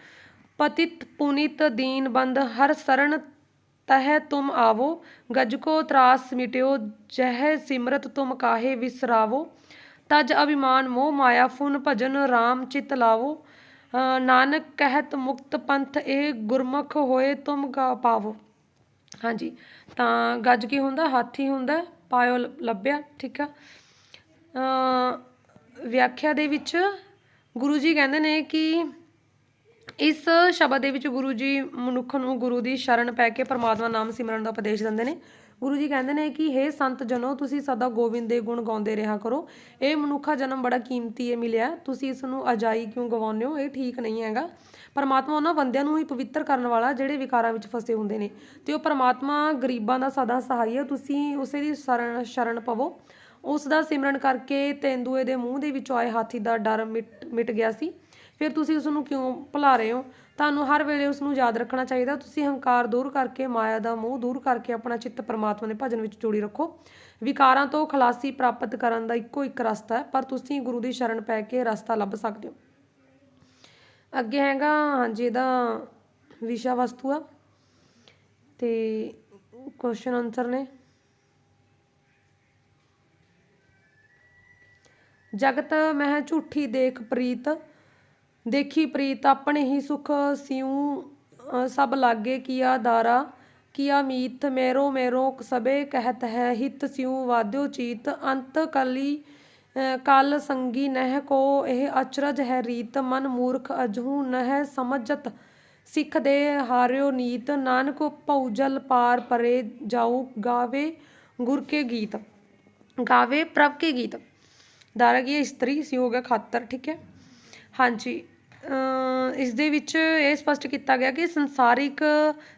ਪਤਿਤ ਪੁਨੀਤ ਦੀਨ ਬੰਦ ਹਰ ਸਰਣ ਤਹ ਤੁਮ ਆਵੋ ਗਜ ਕੋ ਤਰਾਸ ਮਿਟਿਓ ਜਹ ਸਿਮਰਤ ਤੁਮ ਕਾਹੇ ਵਿਸਰਾਵੋ ਤਜ ਅਭਿਮਾਨ ਮੋਹ ਮਾਇਆ ਫੁਨ ਭਜਨ RAM ਚਿਤ ਲਾਵੋ ਅ, ਨਾਨਕ ਕਹਿਤ ਮੁਕਤ ਪੰਥ ਇਹ ਗੁਰਮੁਖ ਹੋਏ ਤੁਮ ਗਾ ਪਾਵੋ। ਹਾਂਜੀ ਤਾਂ ਗੱਜ ਕੀ ਹੁੰਦਾ ਹਾਥੀ ਹੁੰਦਾ ਪਾਇਓ ਲੱਭਿਆ ਠੀਕ ਆ। ਵਿਆਖਿਆ ਦੇ ਵਿੱਚ ਗੁਰੂ ਜੀ ਕਹਿੰਦੇ ਨੇ ਕਿ ਇਸ ਸ਼ਬਦ ਦੇ ਵਿੱਚ ਗੁਰੂ ਜੀ ਮਨੁੱਖ ਨੂੰ ਗੁਰੂ ਦੀ ਸ਼ਰਨ ਪੈ ਕੇ ਪਰਮਾਤਮਾ ਨਾਮ ਸਿਮਰਨ ਦਾ ਉਪਦੇਸ਼ ਦਿੰਦੇ ਨੇ। ਗੁਰੂ ਜੀ ਕਹਿੰਦੇ ਨੇ ਕਿ, ਹੇ ਸੰਤ ਜਨੋ, ਤੁਸੀਂ ਸਦਾ ਗੋਬਿੰਦ ਦੇ ਗੁਣ ਗਾਉਂਦੇ ਰਿਹਾ ਕਰੋ। ਇਹ ਮਨੁੱਖਾ ਜਨਮ ਬੜਾ ਕੀਮਤੀ ਹੈ ਮਿਲਿਆ। ਤੁਸੀਂ ਇਸ ਨੂੰ ਅਜਾਈ ਕਿਉਂ ਗਵਾਉਂਦੇ ਹੋ? ਇਹ ਠੀਕ ਨਹੀਂ ਹੈਗਾ। ਪਰਮਾਤਮਾ ਉਹਨਾਂ ਬੰਦਿਆਂ ਨੂੰ ਹੀ ਪਵਿੱਤਰ ਕਰਨ ਵਾਲਾ ਜਿਹੜੇ ਵਿਕਾਰਾਂ ਵਿੱਚ ਫਸੇ ਹੁੰਦੇ ਨੇ। ਤੇ ਉਹ ਪਰਮਾਤਮਾ ਗਰੀਬਾਂ ਦਾ ਸਦਾ ਸਹਾਈ ਹੈ। ਤੁਸੀਂ ਉਸੇ ਦੀ ਸ਼ਰਨ ਸ਼ਰਨ ਪਵੋ। ਉਸ ਦਾ ਸਿਮਰਨ ਕਰਕੇ ਤੇਂਦੂਏ ਦੇ ਮੂੰਹ ਦੇ ਵਿੱਚੋਂ ਆਏ ਹਾਥੀ ਦਾ ਡਰ ਮਿਟ ਮਿਟ ਗਿਆ ਸੀ। ਫਿਰ ਤੁਸੀਂ ਉਸ ਨੂੰ ਕਿਉਂ ਭੁਲਾ ਰਹੇ ਹੋ? ਤੁਹਾਨੂੰ ਹਰ ਵੇਲੇ ਉਸ ਨੂੰ ਯਾਦ ਰੱਖਣਾ ਚਾਹੀਦਾ। ਤੁਸੀਂ ਹੰਕਾਰ ਦੂਰ ਕਰਕੇ, ਮਾਇਆ ਦਾ ਮੋਹ ਦੂਰ ਕਰਕੇ ਆਪਣਾ ਚਿੱਤ ਪਰਮਾਤਮਾ ਦੇ ਭਜਨ ਵਿੱਚ ਜੋੜੀ ਰੱਖੋ। ਵਿਕਾਰਾਂ ਤੋਂ ਖਲਾਸੀ ਪ੍ਰਾਪਤ ਕਰਨ ਦਾ ਇੱਕੋ ਇੱਕ ਰਸਤਾ ਹੈ, ਪਰ ਤੁਸੀਂ ਗੁਰੂ ਦੀ ਸ਼ਰਨ ਪੈ ਕੇ ਰਸਤਾ ਲੱਭ ਸਕਦੇ ਹੋ। ਅੱਗੇ ਹੈਗਾ, ਹਾਂਜੀ, ਇਹਦਾ ਵਿਸ਼ਾ ਵਸਤੂ ਆ। ਤੇ ਕੁਐਸਚਨ ਆਨਸਰ ਨੇ। ਜਗਤ ਮਹਿ ਝੂਠੀ ਦੇਖ ਪ੍ਰੀਤ, ਦੇਖੀ ਪ੍ਰੀਤ, ਆਪਣੇ ਹੀ ਸੁਖ ਸਿਉ ਸਭ ਲਾਗੇ ਕੀਆ ਦਾਰਾ, ਕੀਆ ਮੀਤ, ਮੇਰੋ ਮੇਰੋ ਸਬੇ ਕਹਿਤ ਹੈ, ਹਿਤ ਸਿਉ ਵਾਦਿਓ ਚੀਤ, ਅੰਤ ਕਲੀ ਕਲ ਸੰਗੀ ਨਹਿ ਕੋ, ਇਹ ਅਚਰਜ ਹੈ ਰੀਤ, ਮਨ ਮੂਰਖ ਅਜਹੂ ਨਹਿ ਸਮਝਤ, ਸਿੱਖ ਦੇ ਹਾਰਿਓ ਨੀਤ, ਨਾਨਕ ਭਉਜਲ ਪਾਰ ਪਰੇ ਜਾਉ ਗਾਵੇ ਗੁਰ ਕੇ ਗੀਤ, ਗਾਵੇ ਪ੍ਰਭ ਕੇ ਗੀਤ। ਦਾਰਾ ਕੀ ਇਸਤਰੀ ਸੀ, ਹੋ ਗਿਆ ਖਾਤਰ, ਠੀਕ ਹੈ? ਹਾਂਜੀ ਅਮ ਇਸ ਦੇ ਵਿੱਚ ਇਹ ਸਪਸ਼ਟ ਕੀਤਾ ਗਿਆ ਕਿ ਸੰਸਾਰਿਕ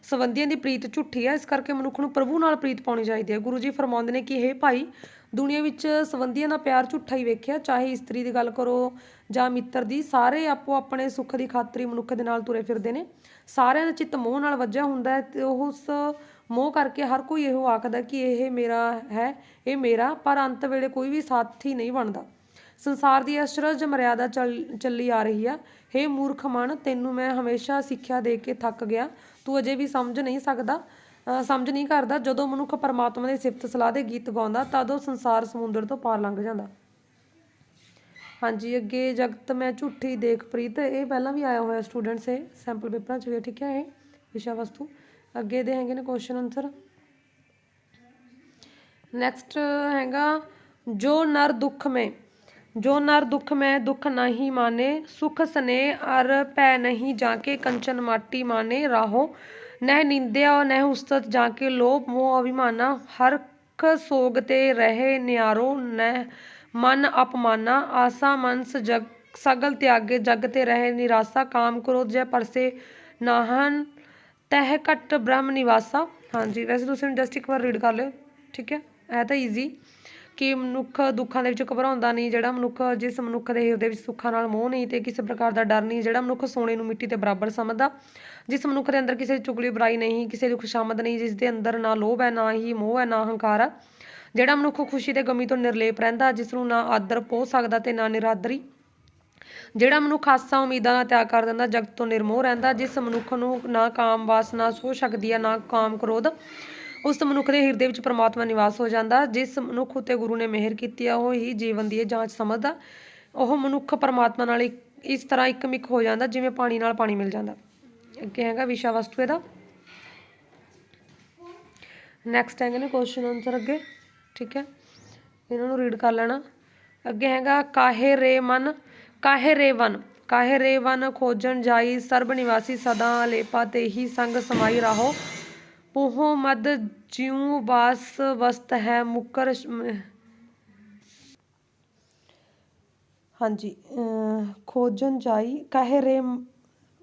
ਸੰਬੰਧੀਆਂ ਦੀ ਪ੍ਰੀਤ ਝੂਠੀ ਹੈ ਇਸ ਕਰਕੇ ਮਨੁੱਖ ਨੂੰ ਪ੍ਰਭੂ ਨਾਲ ਪ੍ਰੀਤ ਪਾਉਣੀ ਚਾਹੀਦੀ ਹੈ। ਗੁਰੂ ਜੀ ਫਰਮਾਉਂਦੇ ਨੇ ਕਿ ਇਹ ਭਾਈ, ਦੁਨੀਆ ਵਿੱਚ ਸੰਬੰਧੀਆਂ ਦਾ ਪਿਆਰ ਝੂਠਾ ਹੀ ਵੇਖਿਆ, ਚਾਹੇ ਇਸਤਰੀ ਦੀ ਗੱਲ ਕਰੋ ਜਾਂ ਮਿੱਤਰ ਦੀ, ਸਾਰੇ ਆਪੋ ਆਪਣੇ ਸੁੱਖ ਦੀ ਖਾਤਰੀ ਮਨੁੱਖ ਦੇ ਨਾਲ ਤੁਰੇ ਫਿਰਦੇ ਨੇ। ਸਾਰਿਆਂ ਦਾ ਚਿੱਤ ਮੋਹ ਨਾਲ ਵੱਜਿਆ ਹੁੰਦਾ ਹੈ ਤੇ ਉਹ ਉਸ ਮੋਹ ਕਰਕੇ ਹਰ ਕੋਈ ਇਹੋ ਆਖਦਾ ਕਿ ਇਹ ਮੇਰਾ ਹੈ, ਇਹ ਮੇਰਾ, ਪਰ ਅੰਤ ਵੇਲੇ ਕੋਈ ਵੀ ਸਾਥੀ ਨਹੀਂ ਬਣਦਾ। ਸੰਸਾਰ ਦੀ ਅਸ਼ਰਜ ਮਰਿਆਦਾ ਚੱਲ, ਚੱਲੀ ਆ ਰਹੀ ਆ। ਹੇ ਮੂਰਖ ਮਨ, ਤੈਨੂੰ ਮੈਂ ਹਮੇਸ਼ਾ ਸਿੱਖਿਆ ਦੇ ਕੇ ਥੱਕ ਗਿਆ। ਤੂੰ ਅਜੇ ਵੀ ਸਮਝ ਨਹੀਂ ਸਕਦਾ ਸਮਝ ਨਹੀਂ ਕਰਦਾ। ਜਦੋਂ ਮਨੁੱਖ ਪਰਮਾਤਮਾ ਦੇ ਸਿਫਤ ਸਲਾਹ ਦੇ ਗੀਤ ਗਾਉਂਦਾ, ਤਦ ਉਹ ਸੰਸਾਰ ਸਮੁੰਦਰ ਤੋਂ ਪਾਰ ਲੰਘ ਜਾਂਦਾ। ਹਾਂਜੀ, ਅੱਗੇ ਜਗਤ ਮੈਂ ਝੂਠੀ ਦੇਖ ਪ੍ਰੀਤ, ਇਹ ਪਹਿਲਾਂ ਵੀ ਆਇਆ ਹੋਇਆ ਸਟੂਡੈਂਟਸ, ਇਹ ਸੈਂਪਲ ਪੇਪਰਾਂ 'ਚ ਵੀ ਠੀਕ ਹੈ ਇਹ ਵਿਸ਼ਾ ਵਸਤੂ। ਅੱਗੇ ਦੇ ਹੈਗੇ ਨੇ ਕੁਐਸਚਨ ਆਨਸਰ ਨੈਕਸਟ ਹੈਗਾ, ਜੋ ਨਰ ਦੁੱਖ ਮੈਂ, ਜੋ ਨਰ ਦੁੱਖ ਮੈਂ ਦੁੱਖ ਨਹੀਂ ਮਾਨੇ, ਸੁਖ ਸਨੇ ਅਰ ਪੈ ਨਹੀਂ ਜਾ ਕੇ ਕੰਚਨ ਮਾਟੀ ਮਾਨੇ ਰਾਹੋ। ਨਹਿ ਨਿੰਦਿਆ ਨਹਿ ਉਸਤਤ ਜਾ ਕੇ ਲੋਭ ਮੋਹ ਅਭਿਮਾਨਾ ਹਰਖ ਸੋਗ ਤੇ ਰਹੇ ਨਿਆਰੋ, ਨਹਿ ਮਨ ਅਪਮਾਨਾ, ਆਸਾ ਮਨਸ ਜਗ, ਸਗਲ ਤਿਆਗੇ ਜਗ ਤੇ ਰਹੇ ਨਿਰਾਸਾ, ਕਾਮ ਕਰੋ ਜੈ ਪਰਸੇ ਨਾਹਨ ਤਹਿ ਘਟ ਬ੍ਰਹਮ ਨਿਵਾਸਾ। ਹਾਂਜੀ, ਵੈਸੇ ਤੁਸੀਂ ਜਸਟ ਇੱਕ ਵਾਰ ਰੀਡ ਕਰ ਲਿਓ, ਠੀਕ ਹੈ? ਇਹ ਤਾਂ ਈਜ਼ੀ ਕਿ ਮਨੁੱਖ ਦੁੱਖਾਂ ਦੇ ਵਿੱਚ ਘਬਰਾਉਂਦਾ ਨਹੀਂ, ਜਿਹੜਾ ਮਨੁੱਖ ਜਿਸ ਮਨੁੱਖ ਦੇ ਹਿਰਦੇ ਵਿੱਚ ਸੁੱਖਾਂ ਨਾਲ ਮੋਹ ਨਹੀਂ ਤੇ ਕਿਸੇ ਪ੍ਰਕਾਰ ਦਾ ਡਰ ਨਹੀਂ, ਜਿਹੜਾ ਮਨੁੱਖ ਸੋਨੇ ਨੂੰ ਮਿੱਟੀ 'ਤੇ ਬਰਾਬਰ ਸਮਝਦਾ, ਜਿਸ ਮਨੁੱਖ ਦੇ ਅੰਦਰ ਕਿਸੇ ਦੀ ਚੁਗਲੀ ਬੁਰਾਈ ਨਹੀਂ, ਕਿਸੇ ਦੀ ਖੁਸ਼ਾਮਦ ਨਹੀਂ, ਜਿਸ ਦੇ ਅੰਦਰ ਨਾ ਲੋਭ ਹੈ, ਨਾ ਹੀ ਮੋਹ ਹੈ, ਨਾ ਹੰਕਾਰ ਹੈ, ਜਿਹੜਾ ਮਨੁੱਖ ਖੁਸ਼ੀ ਤੇ ਗਮੀ ਤੋਂ ਨਿਰਲੇਪ ਰਹਿੰਦਾ, ਜਿਸ ਨੂੰ ਨਾ ਆਦਰ ਪੋਹ ਸਕਦਾ ਤੇ ਨਾ ਨਿਰਾਦਰੀ ਜਿਹੜਾ ਮਨੁੱਖ ਆਸਾਂ, ਉਮੀਦਾਂ ਦਾ ਤਿਆਗ ਕਰ ਦਿੰਦਾ, ਜਗਤ ਤੋਂ ਨਿਰਮੋਹ ਰਹਿੰਦਾ, ਜਿਸ ਮਨੁੱਖ ਨੂੰ ਨਾ ਕਾਮ ਵਾਸਨਾ ਸੋ ਸਕਦੀ ਹੈ ਨਾ ਕਾਮ ਕ੍ਰੋਧ, ਉਸ ਮਨੁੱਖ ਦੇ ਹਿਰਦੇ ਵਿੱਚ ਪ੍ਰਮਾਤਮਾ ਨਿਵਾਸ ਹੋ ਜਾਂਦਾ। ਜਿਸ ਮਨੁੱਖ ਉਤੇ ਗੁਰੂ ਨੇ ਮਿਹਰ ਕੀਤੀ ਆ, ਉਹ ਹੀ ਜੀਵਨ ਦੀ ਇਹ ਜਾਂਚ ਸਮਝਦਾ। ਉਹ ਮਨੁੱਖ ਪ੍ਰਮਾਤਮਾ ਨਾਲ ਇੱਕ- ਇਸ ਤਰ੍ਹਾਂ ਇੱਕਮਿਕ ਹੋ ਜਾਂਦਾ, ਜਿਵੇਂ ਪਾਣੀ ਨਾਲ ਪਾਣੀ ਮਿਲ ਜਾਂਦਾ। ਅੱਗੇ ਹੈਗਾ ਵਿਸ਼ਾ ਵਸਤੂ ਇਹਦਾ। ਨੈਕਸਟ ਹੈਗੇ ਨੇ ਕੁਐਸਚਨ ਆਨਸਰ ਅੱਗੇ। ਠੀਕ ਹੈ। ਇਹਨਾਂ ਨੂੰ ਰੀਡ ਕਰ ਲੈਣਾ। ਅੱਗੇ ਹੈਗਾ, ਕਾਹੇ ਰੇ ਮਨ ਕਾਹੇ ਰੇ ਖੋਜਣ ਜਾਈ ਸਰਬ ਨਿਵਾਸੀ ਸਦਾ ਲੇਪਾ ਤੇ ਹੀ ਸੰਗ ਸਮਾਈ ਰਾਹੋ। ਪੋਹ ਮਦ ਜਿਉ ਬਾਸ ਵਸਤ ਹੈ ਮੁਕਰ ਹਾਂਜੀ ਖੋਜਣ ਜਾਈ ਕਾਹਰੇ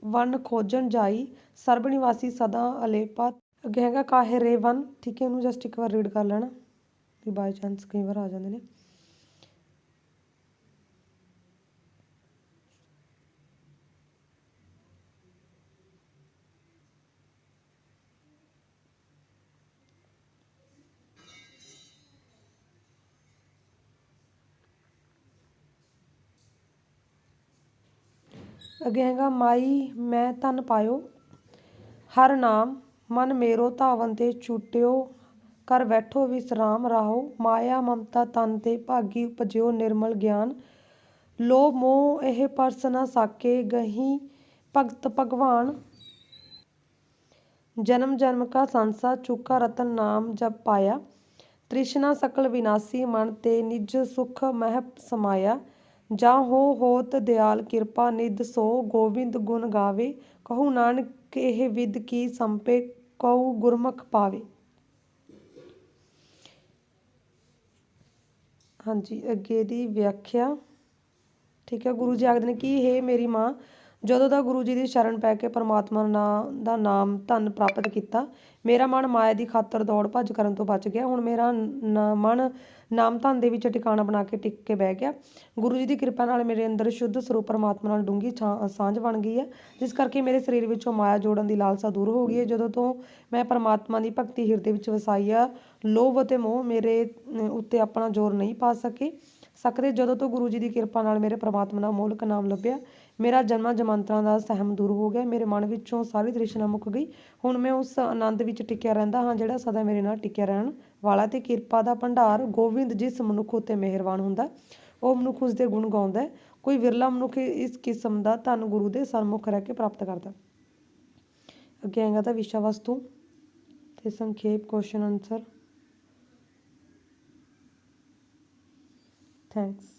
ਵਨ ਖੋਜਣ ਜਾਈ ਸਰਬ ਨਿਵਾਸੀ ਸਦਾ ਅਲੇਪਾ ਅੱਗੇ ਹੈਗਾ ਕਾਹੇ ਰੇ ਵਨ, ਠੀਕ ਹੈ, ਇਹਨੂੰ ਜਸਟ ਇੱਕ ਵਾਰ ਰੀਡ ਕਰ ਲੈਣਾ। ਵੀ ਬਾਈ ਚਾਂਸ ਕਈ ਵਾਰ ਆ ਜਾਂਦੇ ਨੇ। ਅੱਗੇ ਹੈਗਾ, ਮਾਈ, ਮੈਂ ਤਨ ਪਾਇਓ। ਹਰ ਨਾਮ, ਮਨ ਮੇਰੋ ਧਾਵਨ ਤੇ ਛੂਟਿਓ। ਕਰ ਬੈਠੋ, ਵਿਸਰਾਮ ਰਾਹੋ। ਮਾਇਆ, ਮਮਤਾ, ਤਨ ਤੇ ਭਾਗੀ ਉਪਜਿਓ ਨਿਰਮਲ ਗਿਆਨ। ਲੋਭ, ਮੋਹ, ਇਹ ਪਰਸ ਨਾ ਸਾਕੇ ਗਹੀ ਭਗਤ ਭਗਵਾਨ। ਜਨਮ ਜਨਮ ਕਾ ਸੰਸਾ, ਚੁਕਾ ਰਤਨ ਨਾਮ ਜਪ ਪਾਇਆ। ਤ੍ਰਿਸ਼ਨਾ ਸਕਲ ਵਿਨਾਸੀ ਮਨ ਤੇ ਨਿਜ ਸੁਖ ਮਹਿ ਸਮਾਇਆ। ਜਾਂ ਹੋ ਹੋਤ ਦਿਆਲ ਕਿਰਪਾ ਨਿਧ ਸੋ ਗੋਬਿੰਦ ਗੁਣ ਗਾਵੇ, ਕਹੂ ਨਾਨਕ ਇਹ ਵਿਦ ਕੀ ਸੰਪੇ ਕਉ ਗੁਰਮੁਖ ਪਾਵੇ। ਹਾਂਜੀ, ਅੱਗੇ ਦੀ ਵਿਆਖਿਆ। ਠੀਕ ਹੈ, ਗੁਰੂ ਜੀ ਆਖਦੇ ਨੇ ਕਿ ਹੇ ਮੇਰੀ ਮਾਂ, ਜਦੋਂ ਦਾ ਗੁਰੂ ਜੀ ਦੀ ਸ਼ਰਨ ਪੈ ਕੇ ਪਰਮਾਤਮਾ ਨਾ- ਦਾ ਨਾਮ ਧਨ ਪ੍ਰਾਪਤ ਕੀਤਾ ਮੇਰਾ ਮਨ ਮਾਇਆ ਦੀ ਖਾਤਰ ਦੌੜ ਭੱਜ ਕਰਨ ਤੋਂ ਬਚ ਗਿਆ। ਹੁਣ ਮੇਰਾ ਮਨ ਨਾਮ ਧਨ ਦੇ ਵਿੱਚ ਟਿਕਾਣਾ ਬਣਾ ਕੇ ਟਿਕ ਕੇ ਬਹਿ ਗਿਆ। ਗੁਰੂ ਜੀ ਦੀ ਕਿਰਪਾ ਨਾਲ ਮੇਰੇ ਅੰਦਰ ਸ਼ੁੱਧ ਸਰੂਪ ਪਰਮਾਤਮਾ ਨਾਲ ਡੂੰਗੀ ਸਾਂਝ ਬਣ ਗਈ ਹੈ ਜਿਸ ਕਰਕੇ ਮੇਰੇ ਸਰੀਰ ਵਿੱਚੋਂ ਮਾਇਆ ਜੋੜਨ ਦੀ ਲਾਲਸਾ ਦੂਰ ਹੋ ਗਈ ਹੈ। ਜਦੋਂ ਤੋਂ ਮੈਂ ਪਰਮਾਤਮਾ ਦੀ ਭਗਤੀ ਹਿਰਦੇ ਵਿੱਚ ਵਸਾਈ ਆ ਲੋਭ ਅਤੇ ਮੋਹ ਮੇਰੇ ਅ, ਉੱਤੇ ਆਪਣਾ ਜ਼ੋਰ ਨਹੀਂ ਪਾ ਸਕੇ। ਸਕਦੇ ਜਦੋਂ ਤੋਂ ਗੁਰੂ ਜੀ ਦੀ ਕਿਰਪਾ ਨਾਲ ਮੇਰੇ ਪਰਮਾਤਮਾ ਦਾ ਮੋਲਕ ਨਾਮ ਲੱਭਿਆ ਮੇਰਾ ਜਨਮਾਂ ਜਮੰਤਰਾਂ ਦਾ ਸਹਿਮ ਦੂਰ ਹੋ ਗਿਆ। ਮੇਰੇ ਮਨ ਵਿੱਚੋਂ ਸਾਰੀ ਤ੍ਰਿਸ਼ਨਾ ਮੁੱਕ ਗਈ। ਹੁਣ ਮੈਂ ਉਸ ਆਨੰਦ ਵਿੱਚ ਟਿਕਿਆ ਰਹਿੰਦਾ ਹਾਂ, ਜਿਹੜਾ ਸਦਾ ਮੇਰੇ ਨਾਲ ਟਿਕਿਆ ਰਹਿਣ ਵਾਲਾ ਤੇ ਕਿਰਪਾ ਦਾ ਭੰਡਾਰ ਗੋਬਿੰਦ ਜਿਸ ਮਨੁੱਖ ਉਤੇ ਮਿਹਰਬਾਨ ਹੁੰਦਾ ਉਹ ਮਨੁੱਖ ਉਸ ਦੇ ਗੁਣ ਗਾਉਂਦਾ ਹੈ। ਕੋਈ ਵਿਰਲਾ ਮਨੁੱਖ ਇਸ ਕਿਸਮ ਦਾ ਧੰਨ ਗੁਰੂ ਦੇ ਸਨਮੁਖ ਰਹਿ ਕੇ ਪ੍ਰਾਪਤ ਕਰਦਾ ਅੱਗੇ ਆਏਗਾ ਤਾਂ ਵਿਸ਼ਾ ਵਸਤੂ ਤੇ ਸੰਖੇਪ ਕੁਐਸਚਨ ਆਨਸਰ ਥੈਂਕਸ